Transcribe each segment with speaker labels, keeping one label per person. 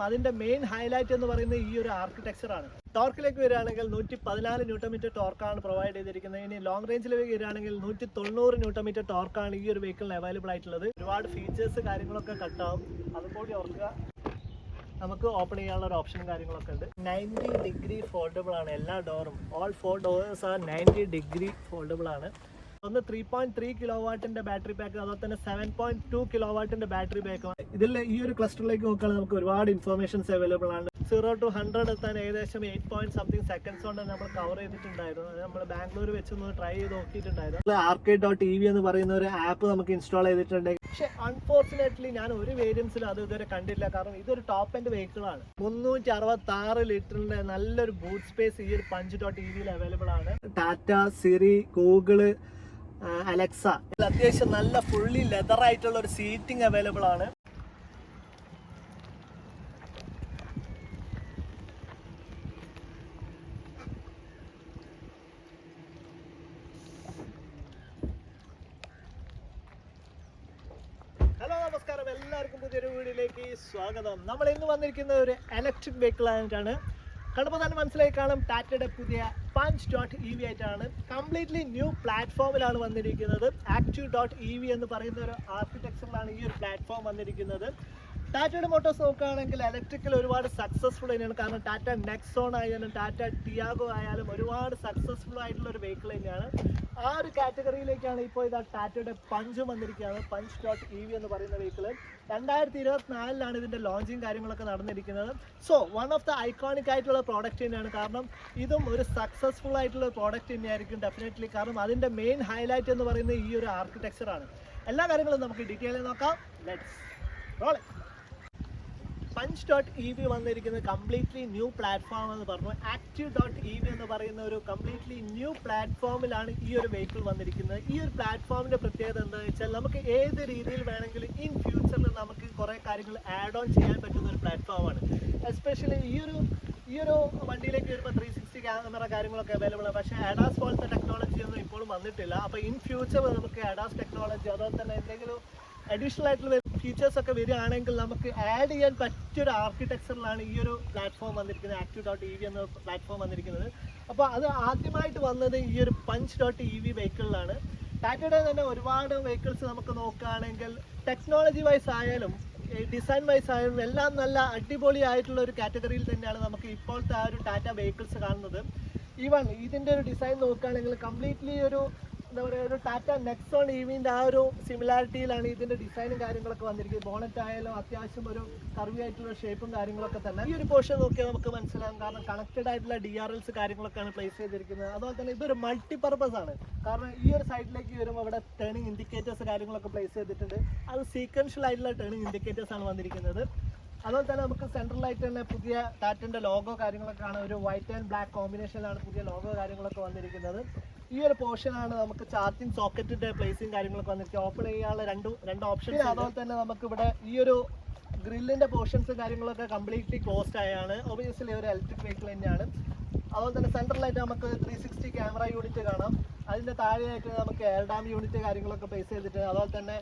Speaker 1: അതിന്റെ main highlight എന്ന് പറയുന്നത് ഈ ഒരു ആർക്കിടെക്ചർ ആണ്. ടോർക്കിലേക്ക് വരികയാണെങ്കിൽ നൂറ്റി പതിനാല് ന്യൂട്ടോമീറ്റർ ടോർക്കാണ് പ്രൊവൈഡ് ചെയ്തിരിക്കുന്നത്. ഇനി ലോങ് റേഞ്ചിലേക്ക് വരികയാണെങ്കിൽ നൂറ്റി തൊണ്ണൂറ് ന്യൂട്ടോമീറ്റർ ടോർക്കാണ് ഈ ഒരു വെഹിക്കിളിന് അവൈലബിൾ ആയിട്ടുള്ളത്. ഒരുപാട് ഫീച്ചേഴ്സ് കാര്യങ്ങളൊക്കെ കട്ടാവും. അതുകൂടി ഓർക്കുക. നമുക്ക് ഓപ്പൺ ചെയ്യാനുള്ള ഒരു ഓപ്ഷനും കാര്യങ്ങളൊക്കെ ഉണ്ട്. നയന്റി ഡിഗ്രി ഫോൾഡബിൾ ആണ്. എല്ലാ ഡോറും ഓൾ ഫോർ ഡോർസ് ആ നയന്റി ഡിഗ്രി ഫോൾഡബിൾ ആണ്. ഒന്ന് ത്രീ പോയിന്റ് ത്രീ കിലോ വാട്ടിന്റെ ബാറ്ററി പാക്ക് അതുപോലെ തന്നെ സെവൻ പോയിന്റ് ടു കിലോ വാട്ടിന്റെ ബാറ്ററി പാക്ക് ഇതിൽ ഈ ഒരു ക്ലസ്റ്ററിലേക്ക് നോക്കുകയാണെങ്കിൽ നമുക്ക് ഒരുപാട് ഇൻഫർമേഷൻസ് അവൈലബിൾ ആണ്. സീറോ ടു ഹൺഡ്രഡ് എത്താൻ ഏകദേശം എയ്റ്റ് പോയിന്റ് സംതിങ് സെക്കൻഡ്സ് കൊണ്ട് നമ്മൾ കവർ ചെയ്തിട്ടുണ്ടായിരുന്നു. അത് നമ്മൾ ബാംഗ്ലൂർ വെച്ച് ഒന്ന് ട്രൈ ചെയ്ത് നോക്കിയിട്ടുണ്ടായിരുന്നു. ആർക്കേഡ് ഡോട്ട് ഇ വി എന്ന് പറയുന്ന ഒരു ആപ്പ് നമുക്ക് ഇൻസ്റ്റാൾ ചെയ്തിട്ടുണ്ട് പക്ഷെ അൺഫോർച്ചുനേറ്റ്ലി ഞാൻ ഒരു വേരിയൻസിൽ അത് ഇതുവരെ കണ്ടില്ല കാരണം ഇതൊരു ടോപ്പ് എൻഡ് വെഹിക്കിൾ ആണ്. മുന്നൂറ്റി അറുപത്തി ആറ് ലിറ്ററിന്റെ നല്ലൊരു ബൂട്ട് സ്പേസ് ഈ ഒരു പഞ്ച് ഡോട്ട് ഇ വിയിൽ അവൈലബിൾ ആണ്. Tata Siri Google Alexa. അത്യാവശ്യം നല്ല ഫുള്ളി ലെതർ ആയിട്ടുള്ള ഒരു സീറ്റിംഗ് അവൈലബിൾ ആണ്. എല്ലാവർക്കും പുതിയൊരു വീഡിയോയിലേക്ക് സ്വാഗതം. നമ്മൾ ഇന്ന് വന്നിരിക്കുന്നത് ഒരു ഇലക്ട്രിക് വെഹിക്കിൾ ആയിട്ടാണ് കണ്ടപ്പോൾ തന്നെ മനസ്സിലായി കാണും. ടാറ്റയുടെ പുതിയ പഞ്ച് ഡോട്ട് ഇ വി ആയിട്ടാണ് കംപ്ലീറ്റ്ലി ന്യൂ പ്ലാറ്റ്ഫോമിലാണ് വന്നിരിക്കുന്നത്. ആക്റ്റീവ് ഡോട്ട് ഇ വി എന്ന് പറയുന്ന ഒരു ആർക്കിടെക്ചറിലാണ് ഈ ഒരു പ്ലാറ്റ്ഫോം വന്നിരിക്കുന്നത്. ടാറ്റയുടെ മോട്ടോർസ് നോക്കുകയാണെങ്കിൽ ഇലക്ട്രിക്കൽ ഒരുപാട് സക്സസ്ഫുൾ തന്നെയാണ്. കാരണം ടാറ്റ നെക്സോൺ ആയാലും ടാറ്റ ടിയാഗോ ആയാലും ഒരുപാട് സക്സസ്ഫുൾ ആയിട്ടുള്ള ഒരു വെഹിക്കിൾ തന്നെയാണ്. ആ ഒരു കാറ്റഗറിയിലേക്കാണ് ഇപ്പോൾ ഇതാ ടാറ്റയുടെ പഞ്ച് വന്നിരിക്കുകയാണ് പഞ്ച് ഡോട്ട് ഇ വി എന്ന് പറയുന്ന വെഹിക്കിൾ രണ്ടായിരത്തി ഇരുപത്തിനാലിലാണ് ഇതിന്റെ ലോഞ്ചിങ് കാര്യങ്ങളൊക്കെ നടന്നിരിക്കുന്നത്. So one of the iconic ആയിട്ടുള്ള പ്രോഡക്റ്റ് തന്നെയാണ്. കാരണം ഇതും ഒരു സക്സസ്ഫുൾ ആയിട്ടുള്ള പ്രോഡക്റ്റ് തന്നെയായിരിക്കും ഡെഫിനറ്റ്ലി കാരണം അതിന്റെ മെയിൻ ഹൈലൈറ്റ് എന്ന് പറയുന്നത് ഈ ഒരു ആർക്കിടെക്ചറാണ് എല്ലാ കാര്യങ്ങളും നമുക്ക് ഡീറ്റെയിൽ നോക്കാം. Let's roll punch dot E V വന്നിരിക്കുന്നത് കംപ്ലീറ്റ്ലി ന്യൂ പ്ലാറ്റ്ഫോം എന്ന് പറഞ്ഞു. ആക്റ്റീവ് ഡോട്ട് ഇ വി എന്ന് പറയുന്ന ഒരു കംപ്ലീറ്റ്ലി ന്യൂ പ്ലാറ്റ്ഫോമിലാണ് ഈ ഒരു വെഹിക്കിൾ വന്നിരിക്കുന്നത്. ഈ ഒരു പ്ലാറ്റ്ഫോമിന്റെ പ്രത്യേകത എന്താണെന്ന് വെച്ചാൽ നമുക്ക് ഏത് രീതിയിൽ വേണമെങ്കിലും ഇൻ ഫ്യൂച്ചറിൽ നമുക്ക് കുറേ കാര്യങ്ങൾ ആഡ് ഓൺ ചെയ്യാൻ പറ്റുന്ന ഒരു പ്ലാറ്റ്ഫോമാണ് എസ്പെഷ്യലി ഈ ഒരു ഈ ഒരു വണ്ടിയിലേക്ക് വരുമ്പോൾ ത്രീ സിക്സ്റ്റി ക്യാമറ കാര്യങ്ങളൊക്കെ അവൈലബിൾ ആണ്. പക്ഷേ അഡാസ് പോലത്തെ ടെക്നോളജി ഒന്നും ഇപ്പോഴും വന്നിട്ടില്ല. അപ്പോൾ ഇൻ ഫ്യൂച്ചർ നമുക്ക് അഡാസ് ടെക്നോളജി അതുപോലെ തന്നെ എന്തെങ്കിലും അഡീഷണൽ ആയിട്ടുള്ള ഫീച്ചേഴ്സ് ഒക്കെ വരികയാണെങ്കിൽ നമുക്ക് ആഡ് ചെയ്യാൻ പറ്റിയൊരു ആർക്കിടെക്ചറിലാണ് ഈ ഒരു പ്ലാറ്റ്ഫോം വന്നിരിക്കുന്നത് ആക്റ്റീവ് ഡോട്ട് ഇ വി എന്ന പ്ലാറ്റ്ഫോം വന്നിരിക്കുന്നത്. അപ്പോൾ അത് ആദ്യമായിട്ട് വന്നത് ഈ ഒരു പഞ്ച് ഡോട്ട് ഇ വി വെഹിക്കിളിലാണ് ടാറ്റയുടെ തന്നെ ഒരുപാട് വെഹിക്കിൾസ് നമുക്ക് നോക്കുകയാണെങ്കിൽ ടെക്നോളജി വൈസ് ആയാലും ഡിസൈൻ വൈസ് ആയാലും എല്ലാം നല്ല അടിപൊളി ആയിട്ടുള്ള ഒരു കാറ്റഗറിയിൽ തന്നെയാണ് നമുക്ക് ഇപ്പോഴത്തെ ആ ഒരു ടാറ്റ വെഹിക്കിൾസ് കാണുന്നത്. ഈവൺ ഇതിന്റെ ഒരു ഡിസൈൻ നോക്കുകയാണെങ്കിൽ കംപ്ലീറ്റ്ലി ഒരു എന്താ പറയുക ഒരു ടാറ്റ നെക്സോൺ ഇവിന്റെ ആ ഒരു സിമിലാരിറ്റിയിലാണ് ഇതിന്റെ ഡിസൈനും കാര്യങ്ങളൊക്കെ വന്നിരിക്കുന്നത്. ബോണറ്റ് ആയാലും അത്യാവശ്യം ഒരു കർവി ആയിട്ടുള്ള ഷേപ്പും കാര്യങ്ങളൊക്കെ തന്നെ. ഈ ഒരു പോർഷൻ നോക്കിയാൽ നമുക്ക് മനസ്സിലാകും കാരണം കണക്റ്റഡ് ആയിട്ടുള്ള ഡി ആർ എൽസ് കാര്യങ്ങളൊക്കെയാണ് പ്ലേസ് ചെയ്തിരിക്കുന്നത്. അതുപോലെ തന്നെ ഇതൊരു മൾട്ടി പർപ്പസ് ആണ്. കാരണം ഈ ഒരു സൈഡിലേക്ക് വരുമ്പോൾ അവിടെ ടേണിംഗ് ഇൻഡിക്കേറ്റേഴ്സ് കാര്യങ്ങളൊക്കെ പ്ലേസ് ചെയ്തിട്ടുണ്ട്. അത് സീക്വൻഷ്യൽ ആയിട്ടുള്ള ടേണിംഗ് ഇൻഡിക്കേറ്റേഴ്സ് ആണ് വന്നിരിക്കുന്നത്. അതുപോലെ തന്നെ നമുക്ക് സെൻട്രലായിട്ട് തന്നെ പുതിയ ടാറ്റന്റെ ലോഗോ കാര്യങ്ങളൊക്കെ ആണ് ഒരു വൈറ്റ് ആൻഡ് ബ്ലാക്ക് കോമ്പിനേഷനിലാണ് പുതിയ ലോഗോ കാര്യങ്ങളൊക്കെ വന്നിരിക്കുന്നത്. ഈ ഒരു പോർഷൻ ആണ് നമുക്ക് ചാർജിങ് സോക്കറ്റിന്റെ പ്ലേസും കാര്യങ്ങളൊക്കെ വന്നിട്ട് ഓപ്പൺ ചെയ്യാനുള്ള രണ്ട് രണ്ട് ഓപ്ഷൻ അതുപോലെ തന്നെ നമുക്ക് ഇവിടെ ഈ ഒരു ഗ്രില്ലിന്റെ പോർഷൻസ് കാര്യങ്ങളൊക്കെ കംപ്ലീറ്റ്ലി ക്ലോസ്ഡ് ആയാണ്. ഒബിയസ്ലി ഒരു ഇലക്ട്രിക് വെഹിക്കിൾ തന്നെയാണ്. അതുപോലെ തന്നെ സെൻട്രലായിട്ട് നമുക്ക് ത്രീ സിക്സ്റ്റി ക്യാമറ യൂണിറ്റ് കാണാം. അതിന്റെ താഴെയായിട്ട് നമുക്ക് എയർ ഡാം യൂണിറ്റ് കാര്യങ്ങളൊക്കെ പ്ലേസ് ചെയ്തിട്ട് അതുപോലെ തന്നെ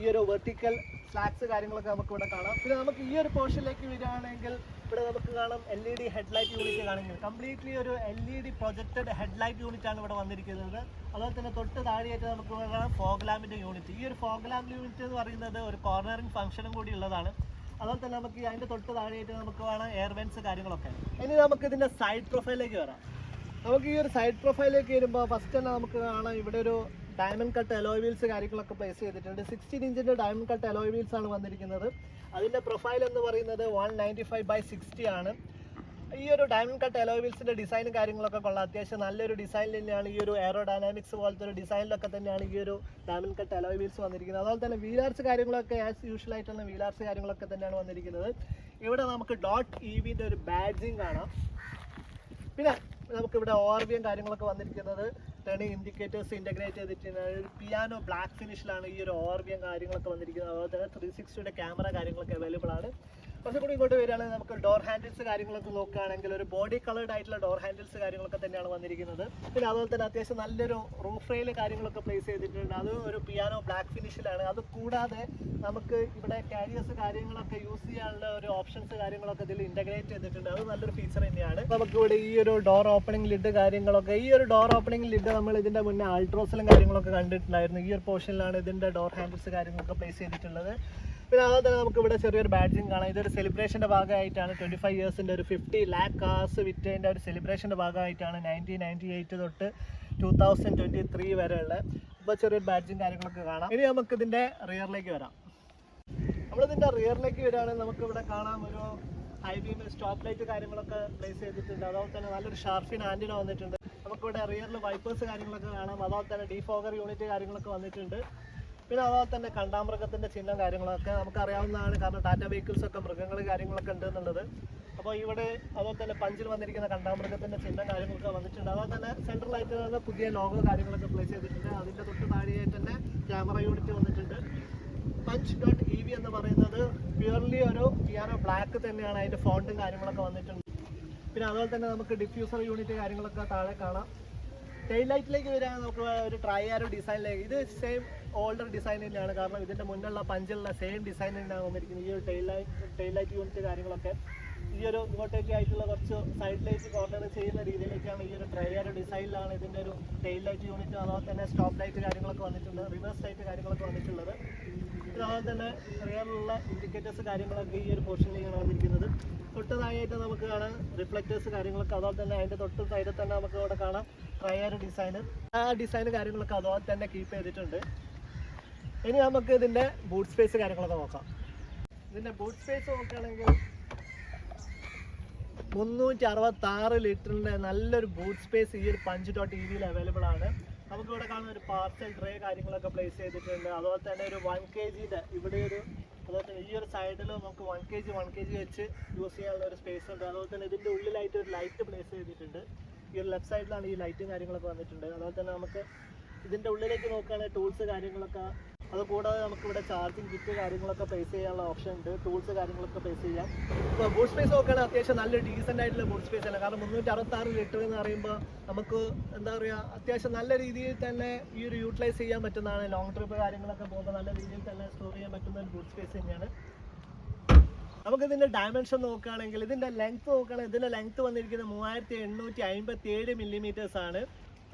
Speaker 1: ഈ ഒരു വെർട്ടിക്കൽ ഫ്ലാക്സ് കാര്യങ്ങളൊക്കെ നമുക്ക് ഇവിടെ കാണാം. പിന്നെ നമുക്ക് ഈ ഒരു പോർഷനിലേക്ക് വരികയാണെങ്കിൽ ഇവിടെ നമുക്ക് കാണാം L E D headlight unit കാണുന്നത് കംപ്ലീറ്റ്ലി ഒരു L E D projected headlight unit ആണ് ഇവിടെ വന്നിരിക്കുന്നത്. അതുപോലെ തന്നെ തൊട്ട് താഴെയായിട്ട് നമുക്ക് കാണാം ഫോഗ് യൂണിറ്റ് ഈ ഒരു ഫോഗ് ലാമ്പ് യൂണിറ്റ് എന്ന് പറയുന്നത് ഒരു കോർണറിംഗ് ഫംഗ്ഷനും കൂടി ഉള്ളതാണ്. അതുപോലെ തന്നെ നമുക്ക് അതിന്റെ തൊട്ട് താഴെയായിട്ട് നമുക്ക് വേണം എയർവെൻസ് കാര്യങ്ങളൊക്കെ. ഇനി നമുക്ക് ഇതിന്റെ സൈഡ് പ്രൊഫൈലിലേക്ക് വരാം. നമുക്ക് ഈ ഒരു സൈഡ് പ്രൊഫൈലിലേക്ക് വരുമ്പോൾ ഫസ്റ്റ് തന്നെ നമുക്ക് കാണാം ഇവിടെ ഒരു ഡയമണ്ട് കട്ട് അലോയ് വീൽസ് കാര്യങ്ങളൊക്കെ പ്ലേസ് ചെയ്തിട്ടുണ്ട്. സിക്സ്റ്റീൻ ഇഞ്ചിന്റെ ഡയമണ്ട് കട്ട് അലോയ് വീൽസ് ആണ് വന്നിരിക്കുന്നത്. അതിന്റെ പ്രൊഫൈൽ എന്ന് പറയുന്നത് one ninety five by sixty ആണ്. ഈ ഒരു ഡയമണ്ട് കട്ട് അലോയ് വീൽസിന്റെ ഡിസൈനും കാര്യങ്ങളൊക്കെ കൊള്ളാം. അത്യാവശ്യം നല്ലൊരു ഡിസൈൻ തന്നെയാണ് ഈ ഒരു എയറോ ഡൈനാമിക്സ് പോലത്തെ ഒരു ഡിസൈനിലൊക്കെ തന്നെയാണ് ഈ ഒരു ഡയമണ്ട് കട്ട് അലോയ് വീൽസ് വന്നിരിക്കുന്നത്. അതുപോലെ തന്നെ വീലാർസ് കാര്യങ്ങളൊക്കെ ആസ് യൂഷ്വൽ ആയിട്ടുള്ള വീലാർസ് കാര്യങ്ങളൊക്കെ തന്നെയാണ് വന്നിരിക്കുന്നത്. ഇവിടെ നമുക്ക് ഡോട്ട് ഇ വിന്റെ ഒരു ബാഡ്ജിങ് കാണാം. പിന്നെ നമുക്ക് ഇവിടെ ഓർ വിയും കാര്യങ്ങളൊക്കെ വന്നിരിക്കുന്നത് ടേണിംഗ് ഇൻഡിക്കേറ്റേഴ്സ് ഇന്റഗ്രേറ്റ് ചെയ്തിട്ടുണ്ട് ഒരു പിയാനോ ബ്ലാക്ക് ഫിനിഷിലാണ് ഈ ഒരു ഓർ കാര്യങ്ങളൊക്കെ വന്നിരിക്കുന്നത്. അതുപോലെ തന്നെ ത്രീ സിക്സ്റ്റിയുടെ ക്യാമറ കാര്യങ്ങളൊക്കെ അവൈലബിൾ ആണ്. കുറച്ചും കൂടി ഇങ്ങോട്ട് വരികയാണെങ്കിൽ നമുക്ക് ഡോർ ഹാൻഡിൽസ് കാര്യങ്ങളൊക്കെ നോക്കുകയാണെങ്കിൽ ഒരു ബോഡി കളേർഡ് ആയിട്ടുള്ള ഡോർ ഹാൻഡിൽസ് കാര്യങ്ങളൊക്കെ തന്നെയാണ് വന്നിരിക്കുന്നത്. പിന്നെ അതുപോലെ തന്നെ അത്യാവശ്യം നല്ലൊരു റൂഫ് റെയിൽ കാര്യങ്ങളൊക്കെ പ്ലേസ് ചെയ്തിട്ടുണ്ട്. അത് ഒരു പിയാനോ ബ്ലാക്ക് ഫിനിഷിലാണ് അത് കൂടാതെ നമുക്ക് ഇവിടെ കാരിയേഴ്സ് കാര്യങ്ങളൊക്കെ യൂസ് ചെയ്യാനുള്ള ഒരു ഓപ്ഷൻസ് കാര്യങ്ങളൊക്കെ ഇതിൽ ഇന്റഗ്രേറ്റ് ചെയ്തിട്ടുണ്ട്. അത് നല്ലൊരു ഫീച്ചർ തന്നെയാണ്. നമുക്ക് ഇവിടെ ഈ ഒരു ഡോർ ഓപ്പണിംഗ് ലിഡ് കാര്യങ്ങളൊക്കെ ഈ ഒരു ഡോർ ഓപ്പണിംഗ് ലിഡ് നമ്മൾ ഇതിന്റെ മുന്നേ ആൾട്രോസിലും കാര്യങ്ങളൊക്കെ കണ്ടിട്ടുണ്ടായിരുന്നു. ഈ ഒരു പോർഷനിലാണ് ഇതിന്റെ ഡോർ ഹാൻഡിൽസ് കാര്യങ്ങളൊക്കെ പ്ലേസ് ചെയ്തിട്ടുള്ളത്. പിന്നെ അതുപോലെ തന്നെ നമുക്ക് ഇവിടെ ചെറിയൊരു ബാഡ്ജിങ് കാണാം. ഇതൊരു സെലിബ്രേഷന്റെ ഭാഗമായിട്ടാണ് ട്വന്റി ഫൈവ് ഇയേഴ്സിന്റെ ഒരു ഫിഫ്റ്റി ലാക്ക് കാസ് വിറ്റതിന്റെ ഒരു സെലിബ്രേഷന്റെ ഭാഗമായിട്ടാണ് നയന്റീൻ നയന്റി എയ്റ്റ് തൊട്ട് ടു തൗസൻഡ് ട്വന്റി ത്രീ വരെയുള്ള അപ്പോൾ ചെറിയൊരു ബാഡ്ജിങ് കാര്യങ്ങളൊക്കെ കാണാം. ഇനി നമുക്ക് ഇതിന്റെ റിയറിലേക്ക് വരാം. നമ്മളിതിന്റെ റിയറിലേക്ക് വരികയാണെങ്കിൽ നമുക്ക് ഇവിടെ കാണാം ഒരു ഹൈ ബീം സ്റ്റോപ്പ് ലൈറ്റ് കാര്യങ്ങളൊക്കെ പ്ലേസ് ചെയ്തിട്ടുണ്ട്. അതുപോലെ തന്നെ നല്ലൊരു ഷാർഫിൻ ആന്റിന വന്നിട്ടുണ്ട്. നമുക്കിവിടെ റിയറിൽ വൈപ്പേഴ്സ് കാര്യങ്ങളൊക്കെ കാണാം. അതുപോലെ തന്നെ ഡീഫോഗർ യൂണിറ്റ് കാര്യങ്ങളൊക്കെ വന്നിട്ടുണ്ട്. പിന്നെ അതുപോലെ തന്നെ കണ്ടാമൃഗത്തിന്റെ ചിഹ്നം കാര്യങ്ങളൊക്കെ നമുക്ക് അറിയാവുന്നതാണ് കാരണം ടാറ്റ വെഹിക്കിൾസ് ഒക്കെ മൃഗങ്ങൾ കാര്യങ്ങളൊക്കെ ഉണ്ട് എന്നുള്ളത് അപ്പോൾ ഇവിടെ അതുപോലെ തന്നെ പഞ്ചിൽ വന്നിരിക്കുന്ന കണ്ടാമൃഗത്തിന്റെ ചിഹ്നം കാര്യങ്ങളൊക്കെ വന്നിട്ടുണ്ട്. അതുപോലെ തന്നെ സെൻട്രലായിട്ട് പുതിയ ലോഗോ കാര്യങ്ങളൊക്കെ പ്ലേസ് ചെയ്തിട്ടുണ്ട്. അതിന്റെ തൊട്ട് താഴെയായിട്ട് തന്നെ ക്യാമറ യൂണിറ്റ് വന്നിട്ടുണ്ട്. പഞ്ച് ഡോട്ട് ഇ വി എന്ന് പറയുന്നത് പ്യുവർലി ഒരു പിയാനോ ബ്ലാക്ക് തന്നെയാണ്. അതിന്റെ ഫോണ്ടും കാര്യങ്ങളൊക്കെ വന്നിട്ടുണ്ട്. പിന്നെ അതുപോലെ തന്നെ നമുക്ക് ഡിഫ്യൂസർ യൂണിറ്റ് കാര്യങ്ങളൊക്കെ താഴെ കാണാം. ടെയിൽ ലൈറ്റിലേക്ക് വരാൻ നമുക്ക് ഒരു ട്രൈ ആരോ ഡിസൈനിലേക്ക് ഇത് സെയിം ഓൾഡർ ഡിസൈൻ തന്നെയാണ്. കാരണം ഇതിന്റെ മുന്നുള്ള പഞ്ചുള്ള സെയിം ഡിസൈൻ തന്നെയാണ് വന്നിരിക്കുന്നത്. ഈ ഒരു tail light tail light unit കാര്യങ്ങളൊക്കെ. ഈ ഒരു ഇങ്ങോട്ടേക്ക് ആയിട്ടുള്ള കുറച്ച് സൈഡ് ലൈറ്റ് കോർണർ ചെയ്യുന്ന രീതിയിലേക്കാണ് ഈ ഒരു ട്രൈ ആരോ ഡിസൈനിലാണ് ഇതിന്റെ ഒരു ടെയിൽ ലൈറ്റ് യൂണിറ്റ് അതുപോലെ തന്നെ സ്റ്റോപ്പ് ലൈറ്റ് കാര്യങ്ങളൊക്കെ വന്നിട്ടുണ്ട്. റിവേഴ്സ് ലൈറ്റ് കാര്യങ്ങളൊക്കെ വന്നിട്ടുള്ളത്. അതുപോലെ തന്നെ റിയറിലുള്ള ഇൻഡിക്കേറ്റേഴ്സ് കാര്യങ്ങളൊക്കെ ഈ ഒരു പോർഷനിലേക്കാണ് വന്നിരിക്കുന്നത്. തൊട്ട് താഴെയായിട്ട് നമുക്ക് കാണാം റിഫ്ലക്റ്റേഴ്സ് കാര്യങ്ങളൊക്കെ. അതുപോലെ തന്നെ അതിന്റെ തൊട്ട് സൈഡിൽ തന്നെ നമുക്ക് അവിടെ കാണാം ട്രയർ ഡിസൈൻ ആ ഡിസൈൻ കാര്യങ്ങളൊക്കെ അതുപോലെ തന്നെ കീപ്പ് ചെയ്തിട്ടുണ്ട്. ഇനി നമുക്ക് ഇതിന്റെ ബൂട്ട് സ്പേസ് കാര്യങ്ങളൊക്കെ നോക്കാം. ഇതിന്റെ ബൂട്ട് സ്പേസ് നോക്കുകയാണെങ്കിൽ മുന്നൂറ്റി അറുപത്തി ആറ് ലിറ്ററിന്റെ നല്ലൊരു ബൂട്ട് സ്പേസ് ഈ ഒരു പഞ്ച് ഡോട്ട് ടി വിയിൽ അവൈലബിൾ ആണ്. നമുക്ക് ഇവിടെ കാണുന്ന ഒരു പാർസൽ ട്രേ കാര്യങ്ങളൊക്കെ പ്ലേസ് ചെയ്തിട്ടുണ്ട്. അതുപോലെ തന്നെ ഒരു വൺ കെ ജിയുടെ ഇവിടെ ഒരു അതുപോലെ തന്നെ ഈ ഒരു സൈഡിൽ നമുക്ക് one K G one K G വെച്ച് യൂസ് ചെയ്യാനുള്ള ഒരു സ്പേസ് ഉണ്ട്. അതുപോലെ തന്നെ ഇതിന്റെ ഉള്ളിലായിട്ട് ഒരു ലൈറ്റ് പ്ലേസ് ചെയ്തിട്ടുണ്ട്. ഈ ഒരു ലെഫ്റ്റ് സൈഡിലാണ് ഈ ലൈറ്റും കാര്യങ്ങളൊക്കെ വന്നിട്ടുണ്ട്. അതുപോലെ തന്നെ നമുക്ക് ഇതിന്റെ ഉള്ളിലേക്ക് നോക്കുകയാണെങ്കിൽ ടൂൾസ് കാര്യങ്ങളൊക്കെ അത് കൂടാതെ നമുക്ക് ഇവിടെ ചാർജിങ് കിറ്റ് കാര്യങ്ങളൊക്കെ പ്ലേസ് ചെയ്യാനുള്ള ഓപ്ഷൻ ഉണ്ട് ടൂൾസ് കാര്യങ്ങളൊക്കെ പ്ലേസ് ചെയ്യാം. ഇപ്പോൾ ബൂട്ട് സ്പേസ് നോക്കുകയാണെങ്കിൽ അത്യാവശ്യം നല്ല ഡീസന്റ് ആയിട്ടുള്ള ബൂട്ട് സ്പേസ് അല്ല കാരണം മുന്നൂറ്റി അറുപത്താറ് ലിറ്റർ എന്ന് പറയുമ്പോൾ നമുക്ക് എന്താ പറയുക അത്യാവശ്യം നല്ല രീതിയിൽ തന്നെ ഈ ഒരു യൂട്ടിലൈസ് ചെയ്യാൻ പറ്റുന്നതാണ്. ലോങ് ട്രിപ്പ് കാര്യങ്ങളൊക്കെ പോകുമ്പോൾ നല്ല രീതിയിൽ തന്നെ സ്റ്റോർ ചെയ്യാൻ പറ്റുന്ന ഒരു ബൂട്ട് സ്പേസ് തന്നെയാണ്. നമുക്ക് ഇതിന്റെ ഡയമെൻഷൻ നോക്കുകയാണെങ്കിൽ ഇതിന്റെ ലെങ്ത് നോക്കുകയാണെങ്കിൽ ഇതിന്റെ ലെങ്ത് വന്നിരിക്കുന്നത് മൂവായിരത്തി എണ്ണൂറ്റി അമ്പത്തി ഏഴ് മില്ലിമീറ്റേഴ്സ് ആണ്.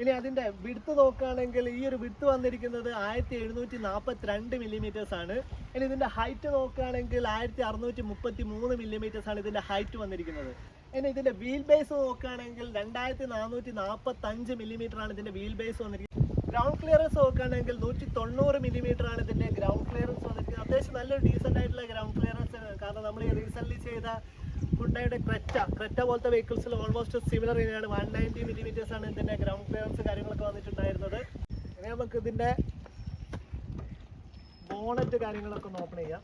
Speaker 1: ഇനി അതിന്റെ വിടുത്ത് നോക്കുകയാണെങ്കിൽ ഈ ഒരു വിടുത്ത് വന്നിരിക്കുന്നത് ആയിരത്തി എഴുന്നൂറ്റി നാൽപ്പത്തി രണ്ട് മില്ലിമീറ്റേഴ്സ് ആണ്. ഇനി ഇതിന്റെ ഹൈറ്റ് നോക്കുകയാണെങ്കിൽ ആയിരത്തി അറുന്നൂറ്റി മുപ്പത്തി മൂന്ന് മില്ലിമീറ്റേഴ്സ് ആണ് ഇതിന്റെ ഹൈറ്റ് വന്നിരിക്കുന്നത്. ഇനി ഇതിന്റെ വീൽ ബേസ് നോക്കുകയാണെങ്കിൽ രണ്ടായിരത്തി നാനൂറ്റി നാൽപ്പത്തി അഞ്ച് മില്ലിമീറ്റർ ആണ് ഇതിന്റെ വീൽ ബേസ് വന്നിരിക്കുന്നത്. ഗ്രൗണ്ട് ക്ലിയറൻസ് നോക്കുകയാണെങ്കിൽ നൂറ്റി തൊണ്ണൂറ് മില്ലിമീറ്റർ ആണ് ഇതിന്റെ ഗ്രൗണ്ട് ക്ലിയറൻസ് വന്നിരിക്കുന്നത്. അത്യാവശ്യം നല്ലൊരു ഡീസെന്റ് ആയിട്ടുള്ള ഗ്രൗണ്ട് ക്ലിയറൻസ് കാരണം നമ്മൾ റീസെന്റ് ചെയ്ത ഹുണ്ടായുടെ ക്രെറ്റ. ക്രെറ്റ പോലത്തെ വെഹിക്കിൾസിൽ ഓൾമോസ്റ്റ് സിമിലർ തന്നെയാണ് വൺ നയന്റി മില്ലിമീറ്റേഴ്സ് ആണ് ഇതിന്റെ ഗ്രൗണ്ട് ക്ലിയറൻസ് കാര്യങ്ങളൊക്കെ വന്നിട്ടുണ്ടായിരുന്നത്. ഇനി നമുക്ക് ഇതിന്റെ ബോണറ്റ് കാര്യങ്ങളൊക്കെ ഒന്ന് ഓപ്പൺ ചെയ്യാം.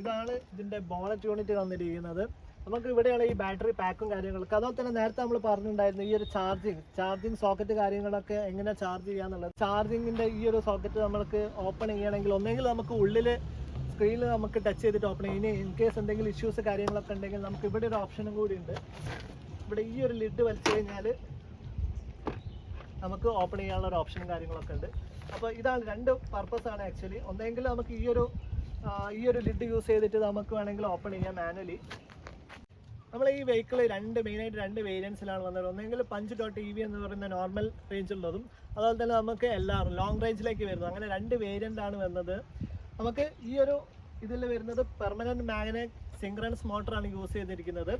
Speaker 1: ഇതാണ് ഇതിന്റെ ബോണറ്റ് യൂണിറ്റ് വന്നിരിക്കുന്നത് നമുക്ക് ഇവിടെയാണ് ഈ ബാറ്ററി പാക്കും കാര്യങ്ങളൊക്കെ. അതുപോലെ തന്നെ നേരത്തെ നമ്മൾ പറഞ്ഞിട്ടുണ്ടായിരുന്നു ഈ ഒരു ചാർജിങ് ചാർജിങ് സോക്കറ്റ് കാര്യങ്ങളൊക്കെ എങ്ങനെ ചാർജ് ചെയ്യാന്നുള്ളത്. ചാർജിങ്ങിന്റെ ഈ ഒരു സോക്കറ്റ് നമ്മൾക്ക് ഓപ്പൺ ചെയ്യണമെങ്കിൽ ഒന്നെങ്കിൽ നമുക്ക് ഉള്ളിൽ സ്ക്രീനിൽ നമുക്ക് ടച്ച് ചെയ്തിട്ട് ഓപ്പൺ ചെയ്യും. ഇനി ഇൻ കേസ് എന്തെങ്കിലും ഇഷ്യൂസ് കാര്യങ്ങളൊക്കെ ഉണ്ടെങ്കിൽ നമുക്ക് ഇവിടെ ഒരു ഓപ്ഷനും കൂടി ഉണ്ട്. ഇവിടെ ഈ ഒരു ലിഡ് വലിച്ചു കഴിഞ്ഞാൽ നമുക്ക് ഓപ്പൺ ചെയ്യാനുള്ള ഒരു ഓപ്ഷനും കാര്യങ്ങളൊക്കെ ഉണ്ട്. അപ്പോൾ ഇതാണ് രണ്ട് പർപ്പസാണ് ആക്ച്വലി ഒന്നെങ്കിൽ നമുക്ക് ഈ ഒരു ഈ ഒരു ലിഡ് യൂസ് ചെയ്തിട്ട് നമുക്ക് വേണമെങ്കിൽ ഓപ്പൺ ചെയ്യാം മാനുവലി നമ്മൾ ഈ വെഹിക്കിൾ രണ്ട് മെയിനായിട്ട് രണ്ട് വേരിയൻസിലാണ് വന്നത്. ഒന്നെങ്കിൽ പഞ്ച് ഡോട്ട് ഇ വി എന്ന് പറയുന്ന നോർമൽ റേഞ്ചുള്ളതും അതുപോലെ തന്നെ നമുക്ക് എല്ലാം ലോങ് റേഞ്ചിലേക്ക് വരുന്നത്. അങ്ങനെ രണ്ട് വേരിയന്റ് വന്നത്. നമുക്ക് ഈ ഒരു ഇതിൽ വരുന്നത് പെർമനന്റ് മാഗ്നറ്റ് മോട്ടർ ആണ് യൂസ് ചെയ്തിരിക്കുന്നത്.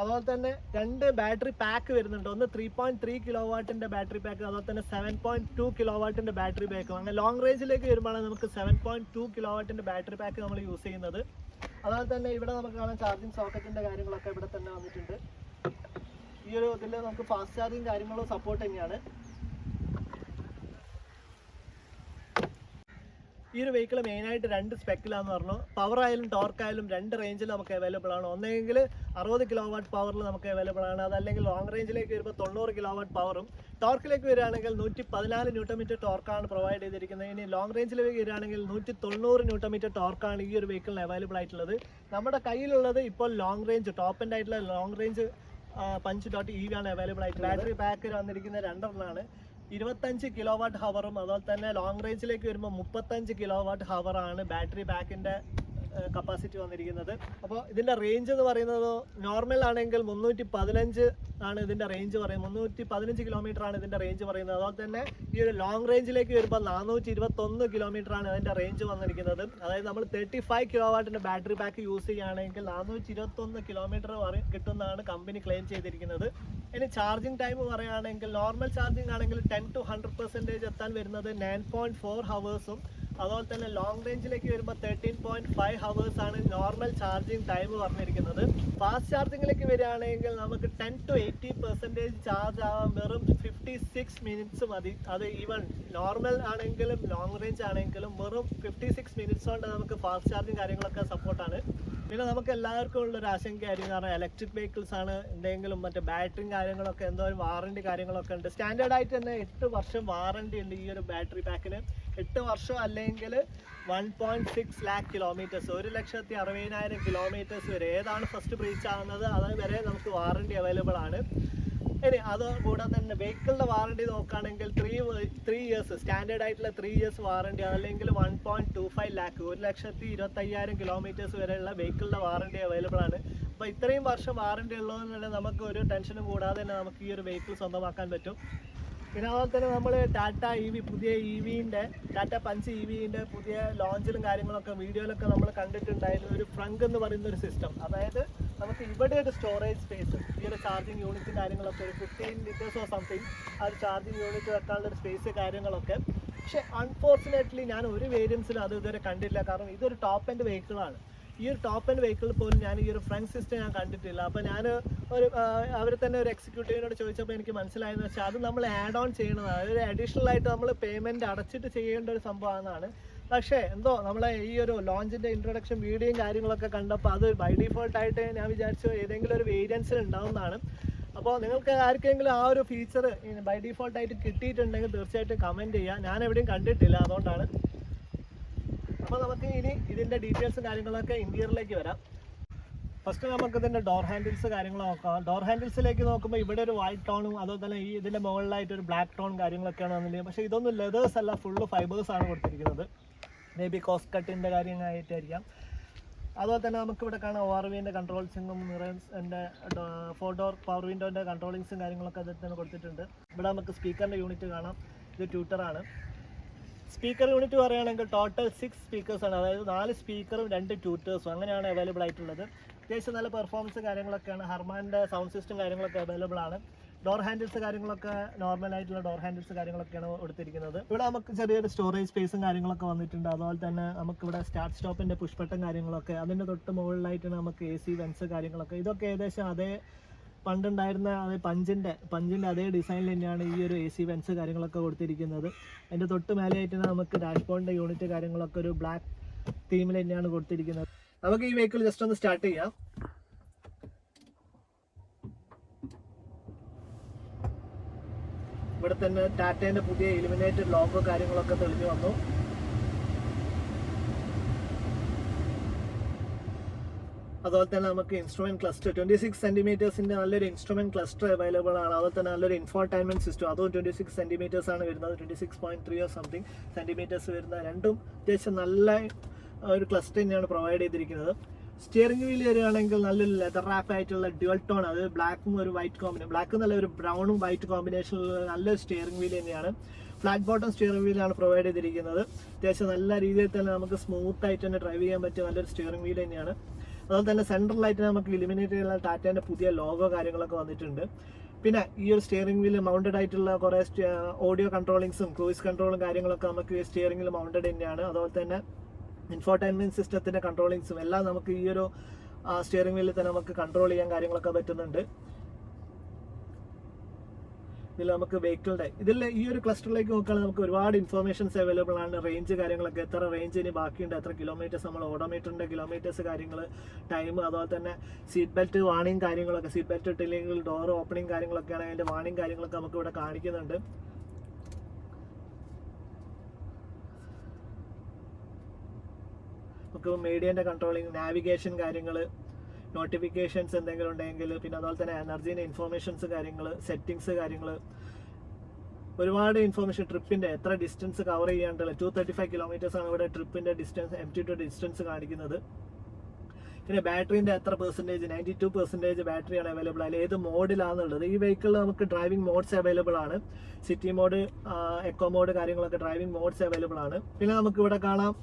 Speaker 1: അതുപോലെ തന്നെ രണ്ട് ബാറ്ററി പാക്ക് വരുന്നുണ്ട്. ഒന്ന് ത്രീ പോയിന്റ് ത്രീ കിലോ വാട്ടിന്റെ ബാറ്ററി പാക്ക് അതുപോലെ തന്നെ സെവൻ പോയിന്റ് ടു കിലോ വാട്ടിന്റെ ബാറ്ററി പാക്കും അങ്ങനെ ലോങ് റേഞ്ചിലേക്ക് വരുമ്പോഴാണ് നമുക്ക് സെവൻ പോയിന്റ് ടു കിലോ വാട്ടിന്റെ ബാറ്ററി പാക്ക് നമ്മൾ യൂസ് ചെയ്യുന്നത്. അതുപോലെ തന്നെ ഇവിടെ നമുക്ക് കാണാം ചാർജിങ് സോക്കറ്റിന്റെ കാര്യങ്ങളൊക്കെ ഇവിടെ തന്നെ വന്നിട്ടുണ്ട്. ഈ ഒരു ഇതിൽ നമുക്ക് ഫാസ്റ്റ് ചാർജിങ് കാര്യങ്ങളും സപ്പോർട്ട് തന്നെയാണ്. ഈ ഒരു വെഹിക്കിൾ മെയിനായിട്ട് രണ്ട് സ്പെക്കിലാന്ന് പറഞ്ഞു. പവർ ആയാലും ടോർക്ക് ആയാലും രണ്ട് റേഞ്ചിൽ നമുക്ക് അവൈലബിൾ ആണ്. ഒന്നെങ്കിൽ അറുപത് കിലോ വാട്ട് പവറിൽ നമുക്ക് അവൈലബിൾ ആണ്. അതല്ലെങ്കിൽ ലോങ് റേഞ്ചിലേക്ക് വരുമ്പോൾ തൊണ്ണൂറ് കിലോ വാട്ട് പവറും ടോർക്കിലേക്ക് വരികയാണെങ്കിൽ നൂറ്റി പതിനാല് ന്യൂട്ടോമീറ്റർ ടോർക്കാണ് പ്രൊവൈഡ് ചെയ്തിരിക്കുന്നത്. ഇനി ലോങ് റേഞ്ചിലേക്ക് വരികയാണെങ്കിൽ നൂറ്റി തൊണ്ണൂറ് ന്യൂട്ടോമീറ്റർ ടോർക്കാണ് ഈ ഒരു വെഹിക്കിളിന് അവൈലബിൾ ആയിട്ടുള്ളത്. നമ്മുടെ കയ്യിലുള്ളത് ഇപ്പോൾ ലോങ് റേഞ്ച് ടോപ്പ് എൻഡ് ആയിട്ടുള്ള long range Punch dot E ആണ് അവൈലബിൾ ആയിട്ടുള്ളത്. ബാറ്ററി പാക്ക് വന്നിരിക്കുന്ന രണ്ടെണ്ണമാണ് ഇരുപത്തഞ്ച് കിലോ വാട്ട് ഹവറും അതുപോലെ തന്നെ ലോങ് റേഞ്ചിലേക്ക് വരുമ്പോൾ മുപ്പത്തഞ്ച് കിലോ വാട്ട് ഹവറാണ് ബാറ്ററി ബാക്കിന്റെ കപ്പാസിറ്റി വന്നിരിക്കുന്നത്. അപ്പോൾ ഇതിന്റെ റേഞ്ച് എന്ന് പറയുന്നത് നോർമൽ ആണെങ്കിൽ മുന്നൂറ്റി പതിനഞ്ച് ആണ് ഇതിന്റെ റേഞ്ച് പറയുന്നത്. മുന്നൂറ്റി പതിനഞ്ച് കിലോമീറ്റർ ആണ് ഇതിന്റെ റേഞ്ച് പറയുന്നത്. അതുപോലെ തന്നെ ഈ ഒരു ലോങ് റേഞ്ചിലേക്ക് വരുമ്പോൾ നാനൂറ്റി ഇരുപത്തൊന്ന് കിലോമീറ്റർ ആണ് ഇതിന്റെ റേഞ്ച് വന്നിരിക്കുന്നത്. അതായത് നമ്മൾ തേർട്ടി ഫൈവ് കിലോ വാട്ടിന്റെ ബാറ്ററി പാക്ക് യൂസ് ചെയ്യുകയാണെങ്കിൽ നാനൂറ്റി ഇരുപത്തൊന്ന് കിലോമീറ്റർ കിട്ടുന്നതാണ് കമ്പനി ക്ലെയിം ചെയ്തിരിക്കുന്നത്. ഇനി ചാർജിങ് ടൈം പറയുകയാണെങ്കിൽ നോർമൽ ചാർജിങ് ആണെങ്കിൽ ടെൻ ടു ഹൺഡ്രഡ് പെർസെന്റേജ് എത്താൻ വരുന്നത് നയൻ പോയിന്റ് ഫോർ ഹവേഴ്സും അതുപോലെ തന്നെ ലോങ് റേഞ്ചിലേക്ക് വരുമ്പോൾ തേർട്ടീൻ പോയിന്റ് ഫൈവ് ഹവേഴ്സ് ആണ് നോർമൽ ചാർജിങ് ടൈം പറഞ്ഞിരിക്കുന്നത്. ഫാസ്റ്റ് ചാർജിങ്ങിലേക്ക് വരികയാണെങ്കിൽ നമുക്ക് ten to eighty percentage charge ആവാൻ വെറും ഫിഫ്റ്റി സിക്സ് മിനിറ്റ്സ് മതി. അത് ഈവൻ നോർമൽ ആണെങ്കിലും ലോങ് റേഞ്ച് ആണെങ്കിലും വെറും ഫിഫ്റ്റി സിക്സ് മിനിറ്റ്സ് കൊണ്ട് നമുക്ക് ഫാസ്റ്റ് ചാർജിങ് കാര്യങ്ങളൊക്കെ സപ്പോർട്ടാണ് പിന്നെ നമുക്ക് എല്ലാവർക്കും ഉള്ളൊരു ആശങ്കയായിരിക്കും കാരണം ഇലക്ട്രിക് വെഹിക്കിൾസ് ആണ്. എന്തെങ്കിലും മറ്റേ ബാറ്ററിയും കാര്യങ്ങളൊക്കെ എന്തോ ഒരു വാറണ്ടി കാര്യങ്ങളൊക്കെ ഉണ്ട്. സ്റ്റാൻഡേർഡ് ആയിട്ട് തന്നെ എട്ട് വർഷം വാറണ്ടി ഉണ്ട് ഈ ഒരു ബാറ്ററി പാക്കിന് എട്ട് വർഷം അല്ലെങ്കിൽ one point six lakh kilometres ഒരു ലക്ഷത്തി അറുപതിനായിരം കിലോമീറ്റേഴ്സ് വരെ ഏതാണ് ഫസ്റ്റ് ബ്രീച്ച് ആവുന്നത് അത് വരെ നമുക്ക് വാറണ്ടി അവൈലബിൾ ആണ്. ഇനി അത് കൂടാതെ തന്നെ വെഹിക്കിളിന്റെ വാറണ്ടി നോക്കുകയാണെങ്കിൽ ത്രീ ത്രീ ഇയേഴ്സ് സ്റ്റാൻഡേർഡ് ആയിട്ടുള്ള ത്രീ ഇയേഴ്സ് വാറണ്ടി അല്ലെങ്കിൽ one point two five lakh ഒരു ലക്ഷത്തി ഇരുപത്തയ്യായിരം കിലോമീറ്റേഴ്സ് വരെയുള്ള വെഹിക്കിളിന്റെ വാറണ്ടി അവൈലബിൾ ആണ്. അപ്പോൾ ഇത്രയും വർഷം വാറണ്ടി ഉള്ളതെന്ന് തന്നെ നമുക്ക് ഒരു ടെൻഷനും കൂടാതെ തന്നെ നമുക്ക് ഈ ഒരു വെഹിക്കിൾ സ്വന്തമാക്കാൻ പറ്റും. പിന്നെ അതുപോലെ തന്നെ നമ്മൾ ടാറ്റ ഇ വി പുതിയ ഇ വിന്റെ ടാറ്റ പഞ്ച് ഇ വിന്റെ പുതിയ ലോഞ്ചിലും കാര്യങ്ങളൊക്കെ വീഡിയോയിലൊക്കെ നമ്മൾ കണ്ടിട്ടുണ്ടായിരുന്നു ഒരു ഫ്രങ്ക് എന്ന് പറയുന്ന ഒരു സിസ്റ്റം അതായത് നമുക്ക് ഇവിടെ ഒരു സ്റ്റോറേജ് സ്പേസ് ഈ ഒരു ചാർജിങ് യൂണിറ്റ് കാര്യങ്ങളൊക്കെ ഒരു ഫിഫ്റ്റീൻ ലിറ്റേഴ്സ് ഓഫ് സംതിങ് ആ ഒരു ചാർജിങ് യൂണിറ്റ് വെക്കാനുള്ള ഒരു സ്പേസ് കാര്യങ്ങളൊക്കെ. പക്ഷേ അൺഫോർച്ചുനേറ്റ്ലി ഞാൻ ഒരു വേരിയൻസിലും അത് ഇതുവരെ കണ്ടില്ല. കാരണം ഇതൊരു ടോപ്പ് എൻഡ് വെഹിക്കിളാണ് ഈ ഒരു ടോപ്പ് ആൻഡ് വെഹിക്കിൾ പോലും ഞാൻ ഈ ഒരു ഫ്രണ്ട് സിസ്റ്റം ഞാൻ കണ്ടിട്ടില്ല. അപ്പോൾ ഞാൻ ഒരു അവർ തന്നെ ഒരു എക്സിക്യൂട്ടീവിനോട് ചോദിച്ചപ്പോൾ എനിക്ക് മനസ്സിലായെന്ന് വെച്ചാൽ അത് നമ്മൾ ആഡ് ഓൺ ചെയ്യണതാണ് ഒരു അഡീഷണൽ ആയിട്ട് നമ്മൾ പേയ്മെന്റ് അടച്ചിട്ട് ചെയ്യേണ്ട ഒരു സംഭവമാണ് പക്ഷേ എന്തോ നമ്മളെ ഈ ഒരു ലോഞ്ചിന്റെ ഇൻട്രൊഡക്ഷൻ വീഡിയോയും കാര്യങ്ങളൊക്കെ കണ്ടപ്പോൾ അത് ബൈ ഡിഫോൾട്ട് ആയിട്ട് ഞാൻ വിചാരിച്ചു ഏതെങ്കിലും ഒരു വേരിയൻസിൽ ഉണ്ടാവുന്നതാണ്. അപ്പോൾ നിങ്ങൾക്ക് ആർക്കെങ്കിലും ആ ഒരു ഫീച്ചർ ബൈ ഡിഫോൾട്ട് ആയിട്ട് കിട്ടിയിട്ടുണ്ടെങ്കിൽ തീർച്ചയായിട്ടും കമന്റ് ചെയ്യുക ഞാൻ എവിടെയും കണ്ടിട്ടില്ല അതുകൊണ്ടാണ്. അപ്പോൾ നമുക്ക് ഇനി ഇതിന്റെ ഡീറ്റെയിൽസും കാര്യങ്ങളൊക്കെ ഇന്റീരിയറിലേക്ക് വരാം. ഫസ്റ്റ് നമുക്ക് ഇതിന്റെ ഡോർ ഹാൻഡിൽസ് കാര്യങ്ങൾ നോക്കാം ഡോർ ഹാൻഡിൽസിലേക്ക് നോക്കുമ്പോൾ ഇവിടെ ഒരു വൈറ്റ് ടോണും അതുപോലെ തന്നെ ഈ ഇതിന്റെ മുകളിലായിട്ട് ഒരു ബ്ലാക്ക് ടോൺ കാര്യങ്ങളൊക്കെയാണ് വന്നിട്ടുള്ളത് പക്ഷേ ഇതൊന്നും ലെതേഴ്സ് അല്ല ഫുള്ള് ഫൈബേഴ്സ് ആണ് കൊടുത്തിരിക്കുന്നത്. മേ ബി കോസ്റ്റ് കട്ടിന്റെ കാര്യങ്ങളായിട്ടായിരിക്കാം. അതുപോലെ തന്നെ നമുക്ക് ഇവിടെ കാണാം ഒ ആർ വിന്റെ കൺട്രോൾസിങ്ങും മിറേഴ്സിന്റെ ഫോർ ഡോർ പവർ വിൻഡോന്റെ കൺട്രോളിങ്സും കാര്യങ്ങളൊക്കെ അതിൽ തന്നെ കൊടുത്തിട്ടുണ്ട്. ഇവിടെ നമുക്ക് സ്പീക്കറിന്റെ യൂണിറ്റ് കാണാം. ഇത് ട്യൂട്ടറാണ് സ്പീക്കർ യൂണിറ്റ് പറയുകയാണെങ്കിൽ ടോട്ടൽ സിക്സ് സ്പീക്കേഴ്സ് ആണ്. അതായത് നാല് സ്പീക്കറും രണ്ട് ട്യൂട്ടേഴ്സും അങ്ങനെയാണ് അവൈലബിൾ ആയിട്ടുള്ളത്. അത്യാവശ്യം നല്ല പെർഫോമൻസ് കാര്യങ്ങളൊക്കെയാണ്. ഹർമാന്റെ സൗണ്ട് സിസ്റ്റം കാര്യങ്ങളൊക്കെ അവൈലബിൾ ആണ്. ഡോർ ഹാൻഡിൽസ് കാര്യങ്ങളൊക്കെ നോർമൽ ആയിട്ടുള്ള ഡോർ ഹാൻഡിൽസ് കാര്യങ്ങളൊക്കെയാണ് കൊടുത്തിരിക്കുന്നത്. ഇവിടെ നമുക്ക് ചെറിയൊരു സ്റ്റോറേജ് സ്പേസും കാര്യങ്ങളൊക്കെ വന്നിട്ടുണ്ട്. അതുപോലെ തന്നെ നമുക്ക് ഇവിടെ സ്റ്റാർട്ട് സ്റ്റോപ്പിന്റെ പുഷ്പട്ടം കാര്യങ്ങളൊക്കെ അതിന്റെ തൊട്ട് മുകളിലായിട്ട് നമുക്ക് എ സി വെൻസ് കാര്യങ്ങളൊക്കെ ഇതൊക്കെ ഏകദേശം അതേ പണ്ടുണ്ടായിരുന്ന അതേ പഞ്ചിന്റെ പഞ്ചിന്റെ അതേ ഡിസൈനിൽ തന്നെയാണ് ഈ ഒരു എ സി വെൻസ് കാര്യങ്ങളൊക്കെ കൊടുത്തിരിക്കുന്നത്. അതിന്റെ തൊട്ട് മേലെയായിട്ട് നമുക്ക് ഡാഷ്ബോർഡിന്റെ യൂണിറ്റ് കാര്യങ്ങളൊക്കെ ഒരു ബ്ലാക്ക് തീമിൽ തന്നെയാണ് കൊടുത്തിരിക്കുന്നത്. നമുക്ക് ഈ വെഹിക്കിൾ ജസ്റ്റ് ഒന്ന് സ്റ്റാർട്ട് ചെയ്യാം. ഇവിടെ തന്നെ ടാറ്റേന്റെ പുതിയ ഇലിമിനേറ്റഡ് ലോഗോ കാര്യങ്ങളൊക്കെ തെളിഞ്ഞു വന്നു. അതുപോലെ തന്നെ നമുക്ക് ഇൻസ്ട്രുമെന്റ് ക്ലസ്റ്റർ ട്വന്റി സിക്സ് സെന്റിമീറ്റേഴ്സിന്റെ നല്ലൊരു ഇൻസ്ട്രുമെന്റ് ക്ലസ്റ്റർ അവൈലബിൾ ആണ്. അതുപോലെ തന്നെ നല്ലൊരു ഇൻഫോർടൈൻമെന്റ് സിസ്റ്റം അതും ട്വന്റി സിക്സ് സെന്റിമീറ്റേഴ്സ് ആണ് വരുന്നത്. Twenty six point three or something centimetres വരുന്ന രണ്ടും അത്യാവശ്യം നല്ല ഒരു ക്ലസ്റ്റർ തന്നെയാണ് പ്രൊവൈഡ് ചെയ്തിരിക്കുന്നത്. സ്റ്റിയറിംഗ് വീൽ വരികയാണെങ്കിൽ നല്ലൊരു ലെതർ റാപ്പ് ആയിട്ടുള്ള ഡ്യുവൽ ടോൺ അത് ബ്ലാക്കും ഒരു വൈറ്റ് കോമ്പിനേഷൻ ബ്ലാക്ക് നല്ല ഒരു ബ്രൗണും വൈറ്റ് കോമ്പിനേഷനിലുള്ള നല്ലൊരു സ്റ്റിയറിംഗ് വീൽ തന്നെയാണ്. ഫ്ലാറ്റ് ബോട്ടം സ്റ്റിയറിംഗ് വീലാണ് പ്രൊവൈഡ് ചെയ്തിരിക്കുന്നത്. അത്യാവശ്യം നല്ല രീതിയിൽ തന്നെ നമുക്ക് സ്മൂത്ത് ആയിട്ട് തന്നെ ഡ്രൈവ് ചെയ്യാൻ പറ്റിയ നല്ലൊരു സ്റ്റിയറിംഗ് വീൽ തന്നെയാണ്. അതുപോലെ തന്നെ സെൻട്രലായിട്ട് നമുക്ക് ഇലിമിനേറ്റ് ചെയ്യുന്ന ടാറ്റേന്റെ പുതിയ ലോഗോ കാര്യങ്ങളൊക്കെ വന്നിട്ടുണ്ട്. പിന്നെ ഈ ഒരു സ്റ്റിയറിംഗ് വീൽ മൗണ്ടഡ് ആയിട്ടുള്ള കുറേ ഓഡിയോ കൺട്രോളിങ്സും ക്രൂയിസ് കൺട്രോളും കാര്യങ്ങളൊക്കെ നമുക്ക് ഈ സ്റ്റിയറിംഗിൽ മൗണ്ടഡ് തന്നെയാണ്. അതുപോലെ തന്നെ ഇൻഫോർടൈൻമെന്റ് സിസ്റ്റത്തിന്റെ കൺട്രോളിങ്സും എല്ലാം നമുക്ക് ഈ ഒരു സ്റ്റിയറിംഗ് വീലിൽ തന്നെ നമുക്ക് കൺട്രോൾ ചെയ്യാൻ കാര്യങ്ങളൊക്കെ പറ്റുന്നുണ്ട്. ഇതിൽ നമുക്ക് വെഹിക്കിളിന്റെ ഇതിൽ ഈ ഒരു ക്ലസ്റ്ററിലേക്ക് നോക്കുകയാണെങ്കിൽ നമുക്ക് ഒരുപാട് ഇൻഫർമേഷൻസ് അവൈലബിൾ ആണ്. റേഞ്ച് കാര്യങ്ങളൊക്കെ എത്ര റേഞ്ച് ഇനി ബാക്കിയുണ്ട്? എത്ര കിലോമീറ്റേഴ്സ് നമ്മൾ ഓഡോമീറ്ററിന്റെ കിലോമീറ്റേഴ്സ് കാര്യങ്ങൾ ടൈം അതുപോലെ തന്നെ സീറ്റ് ബെൽറ്റ് വാണിംഗ് കാര്യങ്ങളൊക്കെ സീറ്റ് ബെൽറ്റ് ഇട്ടില്ലെങ്കിൽ ഡോർ ഓപ്പണിംഗ് കാര്യങ്ങളൊക്കെ ആണെങ്കിൽ അതിന്റെ വാണിംഗ് കാര്യങ്ങളൊക്കെ നമുക്ക് ഇവിടെ കാണിക്കുന്നുണ്ട്. നമുക്ക് മീഡിയന്റെ കൺട്രോളിങ് നാവിഗേഷൻ കാര്യങ്ങൾ നോട്ടിഫിക്കേഷൻസ് എന്തെങ്കിലും ഉണ്ടെങ്കിൽ പിന്നെ അതുപോലെ തന്നെ എനർജീന്റെ ഇൻഫോർമേഷൻസ് കാര്യങ്ങൾ സെറ്റിങ്സ് കാര്യങ്ങൾ ഒരുപാട് ഇൻഫോർമേഷൻ ട്രിപ്പിന്റെ എത്ര ഡിസ്റ്റൻസ് കവർ ചെയ്യാണ്ടുള്ള ടു തേർട്ടി ഫൈവ് കിലോമീറ്റേഴ്സ് ആണ് ഇവിടെ ട്രിപ്പിന്റെ distance empty to distance കാണിക്കുന്നത്. പിന്നെ ബാറ്ററിന്റെ എത്ര പെർസെന്റേജ് നയന്റി ടു പെർസെന്റേജ് ബാറ്ററിയാണ് അവൈലബിൾ അതിൽ ഏത് മോഡിലാണെന്നുള്ളത് ഈ വെഹിക്കിളിൽ നമുക്ക് ഡ്രൈവിംഗ് മോഡ്സ് അവൈലബിൾ ആണ്. സിറ്റി മോഡ് എക്കോ മോഡ് കാര്യങ്ങളൊക്കെ ഡ്രൈവിംഗ് മോഡ്സ് അവൈലബിൾ ആണ്. പിന്നെ നമുക്ക് ഇവിടെ കാണാം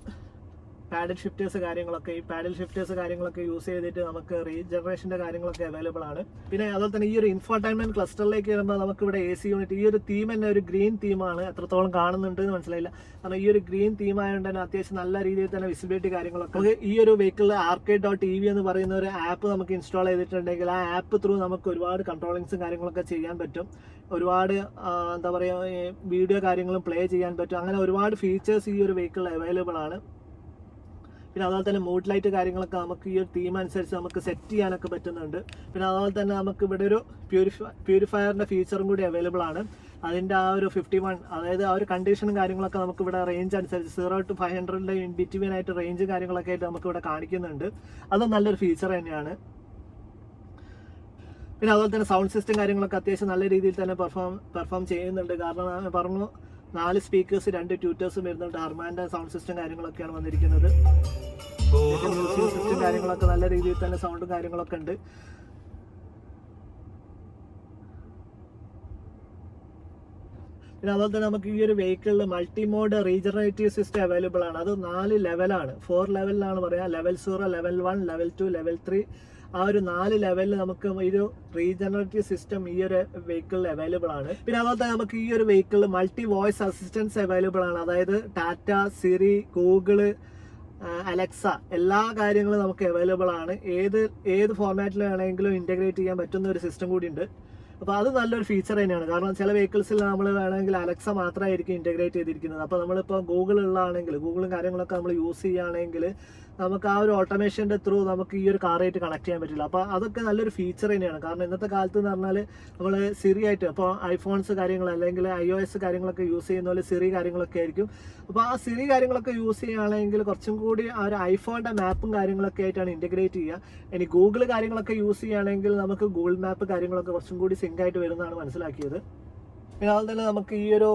Speaker 1: പാഡൽ ഷിഫ്റ്റേഴ്സ് കാര്യങ്ങളൊക്കെ ഈ പാഡൽ ഷിഫ്റ്റേഴ്സ് കാര്യങ്ങളൊക്കെ യൂസ് ചെയ്തിട്ട് നമുക്ക് റീജനറേഷന്റെ കാര്യങ്ങളൊക്കെ അവൈലബിൾ ആണ്. പിന്നെ അതുപോലെ തന്നെ ഈ ഒരു ഇൻഫോർടൈൻമെന്റ് ക്ലസ്റ്ററിലേക്ക് വരുമ്പോൾ നമുക്ക് ഇവിടെ എ സി യൂണിറ്റ് ഈ ഒരു തീം തന്നെ ഒരു ഗ്രീൻ തീമാണ് എത്രത്തോളം കാണുന്നുണ്ട് എന്ന് മനസ്സിലായില്ല. കാരണം ഈ ഒരു ഗ്രീൻ തീം ആയതുകൊണ്ട് തന്നെ അത്യാവശ്യം നല്ല രീതിയിൽ തന്നെ വിസിബിലിറ്റി കാര്യങ്ങളൊക്കെ നമുക്ക് ഈ ഒരു വെഹിക്കിളിൽ ആർക്കേ ഡോട്ട് ഇ വി എന്ന് പറയുന്ന ഒരു ആപ്പ് നമുക്ക് ഇൻസ്റ്റാൾ ചെയ്തിട്ടുണ്ടെങ്കിൽ ആ ആപ്പ് ത്രൂ നമുക്ക് ഒരുപാട് കൺട്രോളിങ്സും കാര്യങ്ങളൊക്കെ ചെയ്യാൻ പറ്റും. ഒരുപാട് എന്താ പറയുക വീഡിയോ കാര്യങ്ങളും പ്ലേ ചെയ്യാൻ പറ്റും. അങ്ങനെ ഒരുപാട് ഫീച്ചേഴ്സ് ഈ ഒരു വെഹിക്കിളിൽ അവൈലബിൾ ആണ്. പിന്നെ അതുപോലെ തന്നെ മൂഡ് ലൈറ്റ് കാര്യങ്ങളൊക്കെ നമുക്ക് ഈ ഒരു തീം അനുസരിച്ച് നമുക്ക് സെറ്റ് ചെയ്യാനൊക്കെ പറ്റുന്നുണ്ട്. പിന്നെ അതുപോലെ തന്നെ നമുക്ക് ഇവിടെ ഒരു പ്യൂരിഫൈ പ്യൂരിഫയറിന്റെ ഫീച്ചറും കൂടി അവൈലബിൾ ആണ്. അതിന്റെ ആ ഒരു ഫിഫ്റ്റി വൺ അതായത് ആ ഒരു കണ്ടീഷനും കാര്യങ്ങളൊക്കെ നമുക്ക് ഇവിടെ റേഞ്ച് അനുസരിച്ച് സീറോ ടു ഫൈവ് ഹൺഡ്രഡിന്റെ ഇൻ ബിറ്റ്വീൻ ആയിട്ട് റേഞ്ച് കാര്യങ്ങളൊക്കെ ആയിട്ട് നമുക്ക് ഇവിടെ കാണിക്കുന്നുണ്ട്. അത് നല്ലൊരു ഫീച്ചർ തന്നെയാണ്. പിന്നെ അതുപോലെ തന്നെ സൗണ്ട് സിസ്റ്റം കാര്യങ്ങളൊക്കെ അത്യാവശ്യം നല്ല രീതിയിൽ തന്നെ പെർഫോം പെർഫോം ചെയ്യുന്നുണ്ട്. കാരണം പറഞ്ഞു നാല് സ്പീക്കേഴ്സ് രണ്ട് ട്യൂറ്റേഴ്സും വരുന്നുണ്ട്. ഹർമാന്റെ സൗണ്ട് സിസ്റ്റം കാര്യങ്ങളൊക്കെയാണ് വന്നിരിക്കുന്നത്. സിസ്റ്റം കാര്യങ്ങളൊക്കെ നല്ല രീതിയിൽ തന്നെ സൗണ്ടും കാര്യങ്ങളൊക്കെ ഉണ്ട്. പിന്നെ അതുപോലെ തന്നെ നമുക്ക് ഈ ഒരു വെഹിക്കിളിൽ multi mode regenerative system available ആണ്. അത് നാല് ലെവലാണ് ഫോർ ലെവലിലാണ് പറയാ. Level zero level one level two level three ആ ഒരു നാല് ലെവലിൽ നമുക്ക് ഈ ഒരു റീജനറേറ്റീവ് സിസ്റ്റം ഈ ഒരു വെഹിക്കിളിൽ അവൈലബിൾ ആണ്. പിന്നെ അതുപോലെ തന്നെ നമുക്ക് ഈ ഒരു വെഹിക്കിളിൽ മൾട്ടി വോയിസ് അസിസ്റ്റൻസ് അവൈലബിൾ ആണ്. അതായത് ടാറ്റ സിറി ഗൂഗിൾ അലക്സ എല്ലാ കാര്യങ്ങളും നമുക്ക് അവൈലബിൾ ആണ്. ഏത് ഏത് ഫോർമാറ്റിൽ വേണമെങ്കിലും ഇന്റഗ്രേറ്റ് ചെയ്യാൻ പറ്റുന്ന ഒരു സിസ്റ്റം കൂടി ഉണ്ട്. അപ്പോൾ അത് നല്ലൊരു ഫീച്ചർ തന്നെയാണ്. കാരണം ചില വെഹിക്കിൾസിൽ നമ്മൾ വേണമെങ്കിൽ അലക്സ മാത്രമായിരിക്കും ഇന്റഗ്രേറ്റ് ചെയ്തിരിക്കുന്നത്. അപ്പോൾ നമ്മളിപ്പോൾ ഗൂഗിൾ ഉള്ളതാണെങ്കിൽ ഗൂഗിളും കാര്യങ്ങളൊക്കെ നമ്മൾ യൂസ് ചെയ്യുകയാണെങ്കിൽ നമുക്ക് ആ ഒരു ഓട്ടോമേഷന്റെ ത്രൂ നമുക്ക് ഈ ഒരു കാറായിട്ട് കണക്ട് ചെയ്യാൻ പറ്റില്ല. അപ്പോൾ അതൊക്കെ നല്ലൊരു ഫീച്ചർ തന്നെയാണ്. കാരണം ഇന്നത്തെ കാലത്ത് എന്ന് പറഞ്ഞാൽ നമ്മൾ സിറി ആയിട്ട് അപ്പോൾ ഐഫോൺസ് കാര്യങ്ങൾ അല്ലെങ്കിൽ ഐ ഒ എസ് കാര്യങ്ങളൊക്കെ യൂസ് ചെയ്യുന്ന പോലെ സിറി കാര്യങ്ങളൊക്കെ ആയിരിക്കും. അപ്പോൾ ആ സിറി കാര്യങ്ങളൊക്കെ യൂസ് ചെയ്യുകയാണെങ്കിൽ കുറച്ചും കൂടി ആ ഒരു ഐഫോണിന്റെ മാപ്പും കാര്യങ്ങളൊക്കെ ആയിട്ടാണ് ഇന്റഗ്രേറ്റ് ചെയ്യുക. ഇനി ഗൂഗിൾ കാര്യങ്ങളൊക്കെ യൂസ് ചെയ്യുകയാണെങ്കിൽ നമുക്ക് ഗൂഗിൾ മാപ്പ് കാര്യങ്ങളൊക്കെ കുറച്ചും കൂടി സിങ്ക് ആയിട്ട് വരുന്നതാണ് മനസ്സിലാക്കിയത്. പിന്നെ അതുപോലെ തന്നെ നമുക്ക് ഈ ഒരു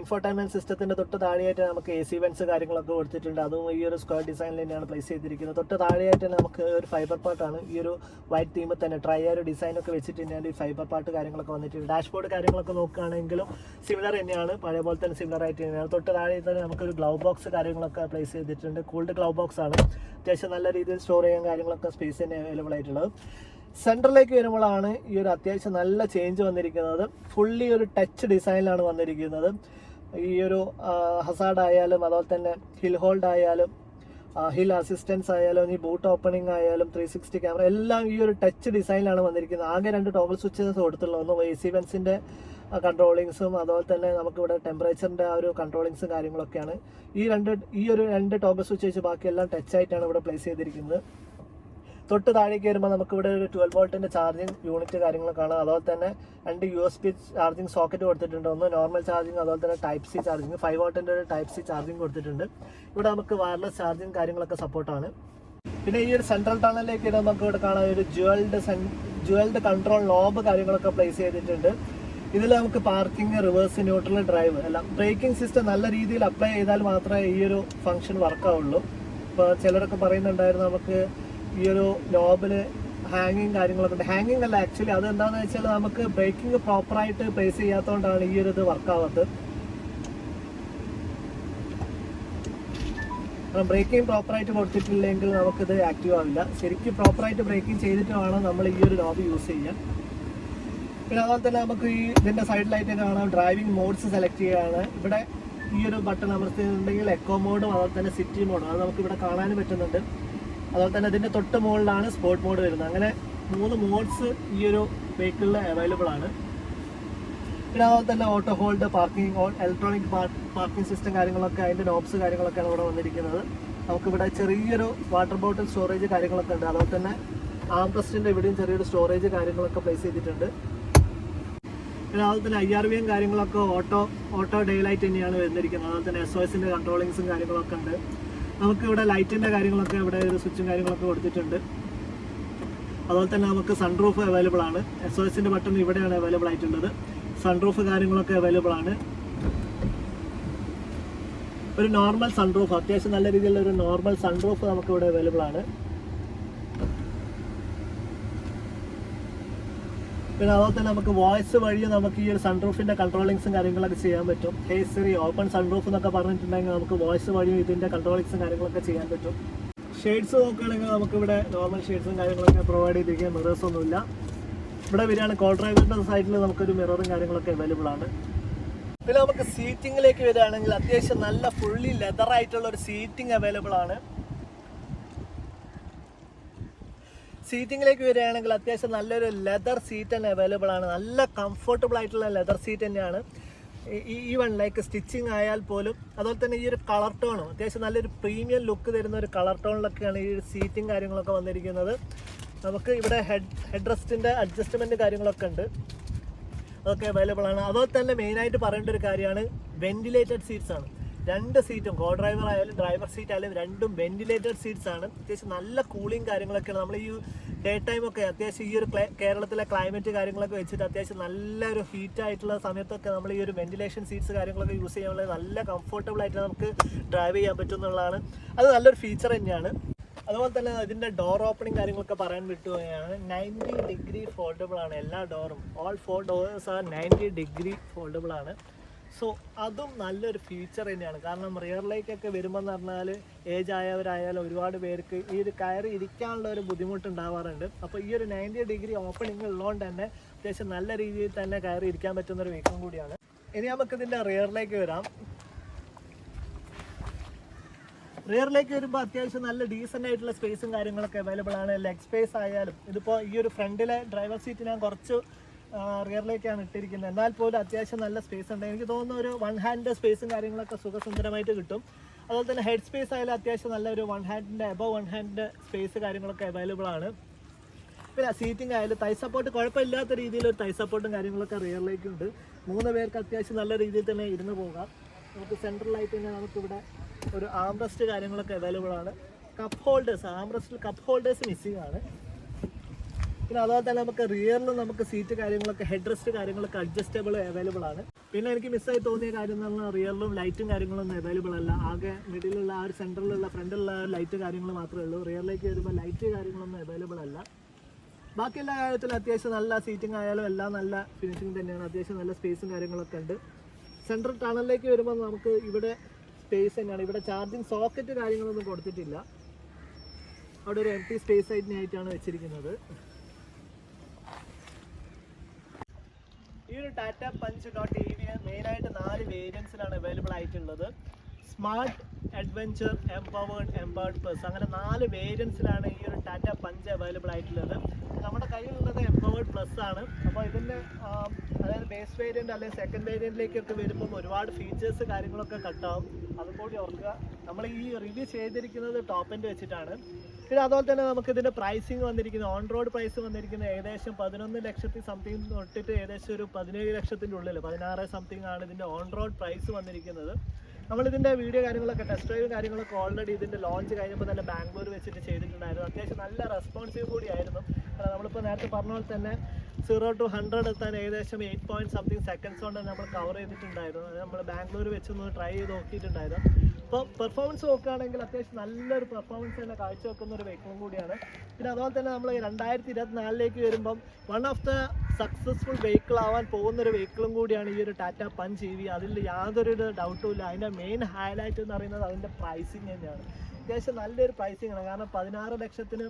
Speaker 1: ഇൻഫോർടൈൻമെന്റ് സിസ്റ്റത്തിന്റെ തൊട്ട് താഴെയായിട്ട് നമുക്ക് എ സി വെൻസ് കാര്യങ്ങളൊക്കെ കൊടുത്തിട്ടുണ്ട്. അതും ഈ ഒരു സ്ക്വയർ ഡിസൈനിൽ തന്നെയാണ് പ്ലേസ് ചെയ്തിരിക്കുന്നത്. തൊട്ട് താഴെയായിട്ട് തന്നെ നമുക്ക് ഒരു ഫൈബർ പാർട്ടാണ് ഈ ഒരു വൈറ്റ് തീമിൽ തന്നെ ട്രൈ ഒരു ഡിസൈൻ ഒക്കെ വെച്ചിട്ട് തന്നെയാണ് ഈ ഫൈബർ പാർട്ട് കാര്യങ്ങളൊക്കെ വന്നിട്ടുണ്ട്. ഡാഷ്ബോർഡ് കാര്യങ്ങളൊക്കെ നോക്കുകയാണെങ്കിലും സിമിലർ തന്നെയാണ്. പഴയ പോലെ തന്നെ സിമിലർ ആയിട്ട് തന്നെയാണ്. തൊട്ട് താഴെ തന്നെ നമുക്കൊരു ഗ്ലൗ ബോക്സ് കാര്യങ്ങളൊക്കെ പ്ലേസ് ചെയ്തിട്ടുണ്ട്. കൂൾഡ് ഗ്ലൗ ബോക്സ് ആണ്. അത്യാവശ്യം നല്ല രീതിയിൽ സ്റ്റോർ ചെയ്യാൻ കാര്യങ്ങളൊക്കെ സ്പേസ് തന്നെ അവൈലബിൾ ആയിട്ടുള്ളത്. സെന്ററിലേക്ക് വരുമ്പോഴാണ് ഈ ഒരു അത്യാവശ്യം നല്ല ചേഞ്ച് വന്നിരിക്കുന്നത്. ഫുള്ളി ഒരു ടച്ച് ഡിസൈനിലാണ് വന്നിരിക്കുന്നത്. ഈ ഒരു ഹസാഡ് ആയാലും അതുപോലെ തന്നെ ഹിൽ ഹോൾഡ് ആയാലും ഹിൽ അസിസ്റ്റൻസ് ആയാലും ഈ ബൂട്ട് ഓപ്പണിംഗ് ആയാലും ത്രീ സിക്സ്റ്റി ക്യാമറ എല്ലാം ഈ ഒരു ടച്ച് ഡിസൈനിലാണ് വന്നിരിക്കുന്നത്. ആകെ രണ്ട് ടോഗിൾ സ്വിച്ചസ് കൊടുത്തുള്ളൂ ഒന്ന് എ സി വെൻസിന്റെ കൺട്രോളിങ്സും അതുപോലെ തന്നെ നമുക്കിവിടെ ടെമ്പറേച്ചറിന്റെ ആ ഒരു കൺട്രോളിങ്സും കാര്യങ്ങളൊക്കെയാണ്. ഈ രണ്ട് ഈ ഒരു രണ്ട് ടോഗിൾ സ്വിച്ച് വെച്ച് ബാക്കിയെല്ലാം ടച്ച് ആയിട്ടാണ് ഇവിടെ പ്ലേസ് ചെയ്തിരിക്കുന്നത്. തൊട്ട് താഴേക്ക് വരുമ്പോൾ നമുക്ക് ഇവിടെ ഒരു ട്വൽവ് വോൾട്ടിന്റെ ചാർജിങ് യൂണിറ്റ് കാര്യങ്ങൾ കാണാം. അതുപോലെ തന്നെ രണ്ട് U S B charging socket കൊടുത്തിട്ടുണ്ട്. ഒന്ന് നോർമൽ ചാർജിങ് അതുപോലെ തന്നെ ടൈപ്പ് സി ചാർജിങ് ഫൈവ് വോൾട്ടിന്റെ ഒരു ടൈപ്പ് സി ചാർജിങ് കൊടുത്തിട്ടുണ്ട്. ഇവിടെ നമുക്ക് വയർലെസ് ചാർജിങ് കാര്യങ്ങളൊക്കെ സപ്പോർട്ടാണ് പിന്നെ ഈ ഒരു സെൻട്രൽ ടണലിലേക്ക് നമുക്ക് ഇവിടെ കാണാം ഒരു ജുവൽഡ് ജുവൽഡ് കൺട്രോൾ ലോബ് കാര്യങ്ങളൊക്കെ പ്ലേസ് ചെയ്തിട്ടുണ്ട്. ഇതിൽ നമുക്ക് പാർക്കിംഗ് റിവേഴ്സ് ന്യൂട്രൽ ഡ്രൈവ് എല്ലാം. ബ്രേക്കിംഗ് സിസ്റ്റം നല്ല രീതിയിൽ അപ്ലൈ ചെയ്താൽ മാത്രമേ ഈ ഒരു ഫംഗ്ഷൻ വർക്കാവുള്ളൂ ഇപ്പോൾ ചിലരൊക്കെ പറയുന്നുണ്ടായിരുന്നു നമുക്ക് ഈ ഒരു ലോബിൽ ഹാങ്ങിങ് കാര്യങ്ങളൊക്കെ ഉണ്ട്. ഹാങ്ങിങ് അല്ല ആക്ച്വലി അത് എന്താണെന്ന് വെച്ചാൽ നമുക്ക് ബ്രേക്കിംഗ് പ്രോപ്പറായിട്ട് പ്ലേസ് ചെയ്യാത്തതുകൊണ്ടാണ് ഈ ഒരു ഇത് വർക്കാവാത്തത് ബ്രേക്കിംഗ് പ്രോപ്പറായിട്ട് കൊടുത്തിട്ടില്ലെങ്കിൽ നമുക്കിത് ആക്റ്റീവ് ആവില്ല. ശരിക്കും പ്രോപ്പറായിട്ട് ബ്രേക്കിംഗ് ചെയ്തിട്ട് വേണം നമ്മൾ ഈ ഒരു നോബ് യൂസ് ചെയ്യാൻ. പിന്നെ അതുപോലെ തന്നെ നമുക്ക് ഈ ഇതിന്റെ സൈഡിലായിട്ട് കാണാം. ഡ്രൈവിംഗ് മോഡ്സ് സെലക്ട് ചെയ്യുകയാണ് ഇവിടെ ഈ ഒരു ബട്ടൺ അമർത്തിയിട്ടുണ്ടെങ്കിൽ എക്കോ മോഡും അതുപോലെ തന്നെ സിറ്റി മോഡും അത് നമുക്ക് ഇവിടെ കാണാനും പറ്റുന്നുണ്ട്. അതുപോലെ തന്നെ ഇതിന്റെ തൊട്ട് മുകളിലാണ് സ്പോർട്ട് മോഡ് വരുന്നത്. അങ്ങനെ മൂന്ന് മോഡ്സ് ഈ ഒരു വെഹിക്കിളിൽ അവൈലബിൾ ആണ്. പിന്നെ അതുപോലെ തന്നെ auto hold parking electronic parking system കാര്യങ്ങളൊക്കെ അതിന്റെ നോബ്സ് കാര്യങ്ങളൊക്കെയാണ് ഇവിടെ വന്നിരിക്കുന്നത്. നമുക്കിവിടെ ചെറിയൊരു വാട്ടർ ബോട്ടിൽ സ്റ്റോറേജ് കാര്യങ്ങളൊക്കെ ഉണ്ട്. അതുപോലെ തന്നെ ആംബ്രസ്റ്റിന്റെ ഇവിടെയും ചെറിയൊരു സ്റ്റോറേജ് കാര്യങ്ങളൊക്കെ പ്ലേസ് ചെയ്തിട്ടുണ്ട്. പിന്നെ അതുപോലെ തന്നെ ഐ ആർ വിയും കാര്യങ്ങളൊക്കെ ഓട്ടോ ഓട്ടോ ഡേ ലൈറ്റ് തന്നെയാണ് വരുന്നിരിക്കുന്നത് അതുപോലെ തന്നെ എസ് ഒ എസിന്റെ കൺട്രോളിങ്സും കാര്യങ്ങളൊക്കെ ഉണ്ട്. നമുക്ക് ഇവിടെ ലൈറ്റിന്റെ കാര്യങ്ങളൊക്കെ ഇവിടെ ഒരു സ്വിച്ചും കാര്യങ്ങളൊക്കെ കൊടുത്തിട്ടുണ്ട്. അതുപോലെ തന്നെ നമുക്ക് സൺറൂഫ് അവൈലബിൾ ആണ്. എസ് ഒ എസിന്റെ ബട്ടൺ ഇവിടെയാണ് അവൈലബിൾ ആയിട്ടുള്ളത്. സൺറൂഫ് കാര്യങ്ങളൊക്കെ അവൈലബിൾ ആണ്. ഒരു നോർമൽ സൺറൂഫ് അത്യാവശ്യം നല്ല രീതിയിലുള്ള ഒരു നോർമൽ സൺറൂഫ് നമുക്ക് ഇവിടെ അവൈലബിൾ ആണ്. പിന്നെ അതുപോലെ തന്നെ നമുക്ക് വോയിസ് വഴി നമുക്ക് ഈ ഒരു സൺറൂഫിന്റെ കൺട്രോളിങ്സും കാര്യങ്ങളൊക്കെ ചെയ്യാൻ പറ്റും. ഹേ സിറി ഓപ്പൺ സൺറൂഫ് എന്നൊക്കെ പറഞ്ഞിട്ടുണ്ടെങ്കിൽ നമുക്ക് വോയിസ് വഴി ഇതിന്റെ കൺട്രോളിങ്സും കാര്യങ്ങളൊക്കെ ചെയ്യാൻ പറ്റും. ഷെയ്ഡ്സ് നോക്കുകയാണെങ്കിൽ നമുക്ക് ഇവിടെ നോർമൽ ഷെയ്ഡ്സും കാര്യങ്ങളൊക്കെ പ്രൊവൈഡ് ചെയ്തിരിക്കുക മിറേഴ്സ് ഒന്നുമില്ല. ഇവിടെ വരികയാണ് കോ ഡ്രൈവറിന്റെ സൈഡിൽ നമുക്കൊരു മിററും കാര്യങ്ങളൊക്കെ അവൈലബിൾ ആണ്. പിന്നെ നമുക്ക് സീറ്റിംഗിലേക്ക് വരികയാണെങ്കിൽ അത്യാവശ്യം നല്ല ഫുള്ളി ലെതർ ആയിട്ടുള്ള ഒരു സീറ്റിംഗ് അവൈലബിൾ ആണ്. സീറ്റിങ്ങിലേക്ക് വരികയാണെങ്കിൽ അത്യാവശ്യം നല്ലൊരു ലെതർ സീറ്റ് തന്നെ അവൈലബിൾ ആണ്. നല്ല കംഫർട്ടബിൾ ആയിട്ടുള്ള ലെതർ സീറ്റ് തന്നെയാണ്. ഈ വൺ ലൈക്ക് സ്റ്റിച്ചിങ് ആയാൽ പോലും അതുപോലെ തന്നെ ഈ ഒരു കളർ ടോണും അത്യാവശ്യം നല്ലൊരു പ്രീമിയം ലുക്ക് തരുന്ന ഒരു കളർ ടോണിലൊക്കെയാണ് ഈ സീറ്റിംഗ് കാര്യങ്ങളൊക്കെ വന്നിരിക്കുന്നത്. നമുക്ക് ഇവിടെ ഹെഡ് ഹെഡ് റെസ്റ്റിന്റെ അഡ്ജസ്റ്റ്മെന്റ് കാര്യങ്ങളൊക്കെ ഉണ്ട്. അതൊക്കെ അവൈലബിൾ ആണ്. അതുപോലെ തന്നെ മെയിനായിട്ട് പറയേണ്ട ഒരു കാര്യമാണ് വെന്റിലേറ്റഡ് സീറ്റ്സ് ആണ്. രണ്ട് സീറ്റും കോ ഡ്രൈവർ ആയാലും ഡ്രൈവർ സീറ്റ് ആയാലും രണ്ടും വെന്റിലേറ്റഡ് സീറ്റ്സ് ആണ്. അത്യാവശ്യം നല്ല കൂളിംഗ് കാര്യങ്ങളൊക്കെയാണ്. നമ്മൾ ഈ ഡേ ടൈം ഒക്കെ അത്യാവശ്യം ഈ ഒരു കേരളത്തിലെ ക്ലൈമറ്റ് കാര്യങ്ങളൊക്കെ വെച്ചിട്ട് അത്യാവശ്യം നല്ലൊരു ഹീറ്റ് ആയിട്ടുള്ള സമയത്തൊക്കെ നമ്മൾ ഈ ഒരു വെന്റിലേഷൻ സീറ്റ്സ് കാര്യങ്ങളൊക്കെ യൂസ് ചെയ്യാനുള്ള നല്ല കംഫർട്ടബിൾ ആയിട്ട് നമുക്ക് ഡ്രൈവ് ചെയ്യാൻ പറ്റും എന്നുള്ളതാണ് അത് നല്ലൊരു ഫീച്ചർ തന്നെയാണ്. അതുപോലെ തന്നെ ഇതിന്റെ ഡോർ ഓപ്പണിംഗ് കാര്യങ്ങളൊക്കെ പറയാൻ വിട്ടുപോയാണ് നയന്റി ഡിഗ്രി ഫോൾഡബിൾ ആണ്. എല്ലാ ഡോറും all four doors are ninety degree foldable ആണ്. സോ അതും നല്ലൊരു ഫീച്ചർ തന്നെയാണ്. കാരണം റിയറിലേക്കൊക്കെ വരുമ്പോൾ എന്ന് പറഞ്ഞാൽ ഏജ് ആയവരായാലും ഒരുപാട് പേർക്ക് ഈ ഒരു കയറി ഇരിക്കാനുള്ള ഒരു ബുദ്ധിമുട്ടുണ്ടാവാറുണ്ട്. അപ്പോൾ ഈ ഒരു നയന്റി ഡിഗ്രി ഓപ്പണിംഗ് ഉള്ളതുകൊണ്ട് തന്നെ അത്യാവശ്യം നല്ല രീതിയിൽ തന്നെ കയറി ഇരിക്കാൻ പറ്റുന്ന ഒരു വീക്കം കൂടിയാണ്. ഇനി നമുക്ക് ഇതിന്റെ റിയറിലേക്ക് വരാം. റിയറിലേക്ക് വരുമ്പോൾ അത്യാവശ്യം നല്ല ഡീസന്റ് ആയിട്ടുള്ള സ്പേസും കാര്യങ്ങളൊക്കെ അവൈലബിൾ ആണ്. ലെഗ് സ്പേസ് ആയാലും ഇതിപ്പോൾ ഈ ഒരു ഫ്രണ്ടിലെ ഡ്രൈവർ സീറ്റ് ഞാൻ കുറച്ച് റിയറിലേക്കാണ് ഇട്ടിരിക്കുന്നത്. എന്നാൽ പോലും അത്യാവശ്യം നല്ല സ്പേസ് ഉണ്ട്. എനിക്ക് തോന്നുന്ന ഒരു വൺ ഹാൻഡ് സ്പേസും കാര്യങ്ങളൊക്കെ സുഖസുന്ദരമായിട്ട് കിട്ടും. അതുപോലെ തന്നെ ഹെഡ് സ്പേസ് ആയാലും അത്യാവശ്യം നല്ലൊരു വൺ ഹാൻഡിന്റെ എബവ് വൺ ഹാൻഡിന്റെ സ്പേസ് കാര്യങ്ങളൊക്കെ അവൈലബിൾ ആണ്. പിന്നെ സീറ്റിംഗ് ആയാലും തൈ സപ്പോർട്ട് കുഴപ്പമില്ലാത്ത രീതിയിൽ ഒരു തൈ സപ്പോർട്ടും കാര്യങ്ങളൊക്കെ റിയറിലേക്ക് ഉണ്ട്. മൂന്ന് പേർക്ക് അത്യാവശ്യം നല്ല രീതിയിൽ തന്നെ ഇരുന്ന് പോകാം. നമുക്ക് സെൻട്രലായിട്ട് തന്നെ നമുക്കിവിടെ ഒരു ആംബ്രസ്റ്റ് കാര്യങ്ങളൊക്കെ അവൈലബിൾ ആണ്. കപ്പ് ഹോൾഡേഴ്സ് ആംബ്രസ്റ്റിൽ കപ്പ് ഹോൾഡേഴ്സ് മിസ്സിംഗ് ആണ്. പിന്നെ അതുപോലെ തന്നെ നമുക്ക് റിയറിലും നമുക്ക് സീറ്റ് കാര്യങ്ങളൊക്കെ ഹെഡ് റെസ്റ്റ് കാര്യങ്ങളൊക്കെ അഡ്ജസ്റ്റബിൾ അവൈലബിൾ ആണ്. പിന്നെ എനിക്ക് മിസ്സായി തോന്നിയ കാര്യം എന്ന് പറഞ്ഞാൽ റിയറിലും ലൈറ്റും കാര്യങ്ങളൊന്നും അവൈലബിൾ അല്ല. ആകെ മിഡിലുള്ള ആ ഒരു സെന്ററിലുള്ള ഫ്രണ്ടിലുള്ള ലൈറ്റ് കാര്യങ്ങൾ മാത്രമേ ഉള്ളൂ. റിയറിലേക്ക് വരുമ്പോൾ ലൈറ്റ് കാര്യങ്ങളൊന്നും അവൈലബിൾ അല്ല. ബാക്കി എല്ലാ കാര്യത്തിലും അത്യാവശ്യം നല്ല സീറ്റിംഗ് ആയാലും എല്ലാം നല്ല ഫിനിഷിംഗ് തന്നെയാണ്. അത്യാവശ്യം നല്ല സ്പേസും കാര്യങ്ങളൊക്കെ ഉണ്ട്. സെൻട്രൽ ടണലിലേക്ക് വരുമ്പോൾ നമുക്ക് ഇവിടെ സ്പേസ് തന്നെയാണ്. ഇവിടെ ചാർജിങ് സോക്കറ്റ് കാര്യങ്ങളൊന്നും കൊടുത്തിട്ടില്ല. അവിടെ ഒരു എം ടി സ്പേസ് ആയിട്ടാണ് വെച്ചിരിക്കുന്നത്. ഈ ഒരു Tata Punch dot E V മെയിനായിട്ട് നാല് വേരിയൻസിലാണ് അവൈലബിൾ ആയിട്ടുള്ളത്. Smart adventure empowered empowered plus അങ്ങനെ നാല് വേരിയൻസിലാണ് ഈ ഒരു ടാറ്റ പഞ്ച് അവൈലബിൾ ആയിട്ടുള്ളത്. നമ്മുടെ കയ്യിലുള്ളത് എംപവേർഡ് പ്ലസ് ആണ്. അപ്പോൾ ഇതിന്റെ അതായത് ബേസ് വേരിയന്റ് അല്ലെങ്കിൽ സെക്കൻഡ് വേരിയന്റിലേക്കൊക്കെ വരുമ്പോൾ ഒരുപാട് ഫീച്ചേഴ്സ് കാര്യങ്ങളൊക്കെ കട്ടാവും അതും കൂടി ഓർക്കുക. നമ്മൾ ഈ റിവ്യൂ ചെയ്തിരിക്കുന്നത് ടോപ്പിന്റെ വെച്ചിട്ടാണ്. പിന്നെ അതുപോലെ തന്നെ നമുക്ക് ഇതിന്റെ പ്രൈസിങ് വന്നിരിക്കുന്നത് ഓൺ റോഡ് പ്രൈസ് വന്നിരിക്കുന്നത് ഏകദേശം പതിനൊന്ന് ലക്ഷത്തി സംതിങ് തൊട്ടിട്ട് ഏകദേശം ഒരു പതിനേഴ് ലക്ഷത്തിന്റെ ഉള്ളിൽ പതിനാറ് സംതിങ് ആണ് ഇതിന്റെ ഓൺ റോഡ് പ്രൈസ് വന്നിരിക്കുന്നത്. നമ്മളിതിന്റെ വീഡിയോ കാര്യങ്ങളൊക്കെ ടെസ്റ്റ് ഡ്രൈവ് കാര്യങ്ങളൊക്കെ ഓൾറെഡി ഇതിന്റെ ലോഞ്ച് കഴിഞ്ഞപ്പോൾ തന്നെ ബാംഗ്ലൂർ വെച്ചിട്ട് ചെയ്തിട്ടുണ്ടായിരുന്നു. അത്യാവശ്യം നല്ല റെസ്പോൺസീവ് കൂടിയായിരുന്നു കാരണം നമ്മളിപ്പോൾ നേരത്തെ പറഞ്ഞ പോലെ തന്നെ സീറോ ടു ഹൺഡ്രഡ് എത്താൻ ഏകദേശം എയ്റ്റ് പോയിന്റ് സംതിങ് സെക്കൻഡ്സ് കൊണ്ട് നമ്മൾ കവർ ചെയ്തിട്ടുണ്ടായിരുന്നു. അത് നമ്മൾ ബാംഗ്ലൂർ വെച്ചൊന്ന് ട്രൈ ചെയ്ത് നോക്കിയിട്ടുണ്ടായിരുന്നു. അപ്പോൾ പെർഫോമൻസ് നോക്കുകയാണെങ്കിൽ അത്യാവശ്യം നല്ലൊരു പെർഫോമൻസ് തന്നെ കാഴ്ചവെക്കുന്ന ഒരു വെഹിക്കിളും കൂടിയാണ്. പിന്നെ അതുപോലെ തന്നെ നമ്മൾ രണ്ടായിരത്തി ഇരുപത്തിനാലിലേക്ക് വരുമ്പം one of the successful vehicle ആവാൻ പോകുന്ന ഒരു വെഹിക്കിളും കൂടിയാണ് ഈ ഒരു ടാറ്റ പഞ്ച് ഇ വി അതിൽ യാതൊരു ഡൗട്ടും ഇല്ല. അതിന്റെ മെയിൻ ഹൈലൈറ്റ് എന്ന് പറയുന്നത് അതിന്റെ പ്രൈസിങ് തന്നെയാണ്. അത്യാവശ്യം നല്ലൊരു പ്രൈസിങ് ആണ്. കാരണം പതിനാറ് ലക്ഷത്തിന്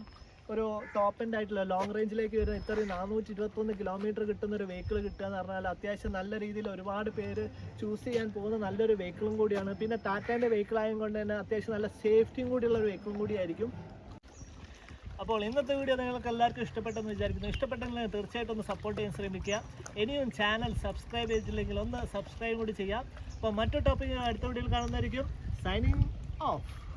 Speaker 1: ഒരു ടോപ്പ് എൻഡ് ആയിട്ടുള്ള ലോങ് റേഞ്ചിലേക്ക് വരുന്ന ഇത്രയും നാനൂറ്റി ഇരുപത്തൊന്ന് കിലോമീറ്റർ കിട്ടുന്ന ഒരു വെഹിക്കിൾ കിട്ടുക എന്ന് പറഞ്ഞാൽ അത്യാവശ്യം നല്ല രീതിയിൽ ഒരുപാട് പേര് ചൂസ് ചെയ്യാൻ പോകുന്ന നല്ലൊരു വെഹിക്കിളും കൂടിയാണ്. പിന്നെ ടാറ്റാന്റെ വെഹിക്കിൾ ആയതുകൊണ്ട് തന്നെ അത്യാവശ്യം നല്ല സേഫ്റ്റിയും കൂടിയുള്ള ഒരു വെഹിക്കിളും കൂടിയായിരിക്കും അപ്പോൾ ഇന്നത്തെ വീഡിയോ നിങ്ങൾക്ക് എല്ലാവർക്കും ഇഷ്ടപ്പെട്ടെന്ന് വിചാരിക്കുന്നു. ഇഷ്ടപ്പെട്ടെങ്കിൽ തീർച്ചയായിട്ടും ഒന്ന് സപ്പോർട്ട് ചെയ്യാൻ ശ്രമിക്കുക. ഇനിയും ചാനൽ സബ്സ്ക്രൈബ് ചെയ്തിട്ടില്ലെങ്കിൽ ഒന്ന് സബ്സ്ക്രൈബ് കൂടി ചെയ്യാം അപ്പോൾ മറ്റു ടോപ്പിക് അടുത്ത വീഡിയോയിൽ കാണുന്നതായിരിക്കും. Signing off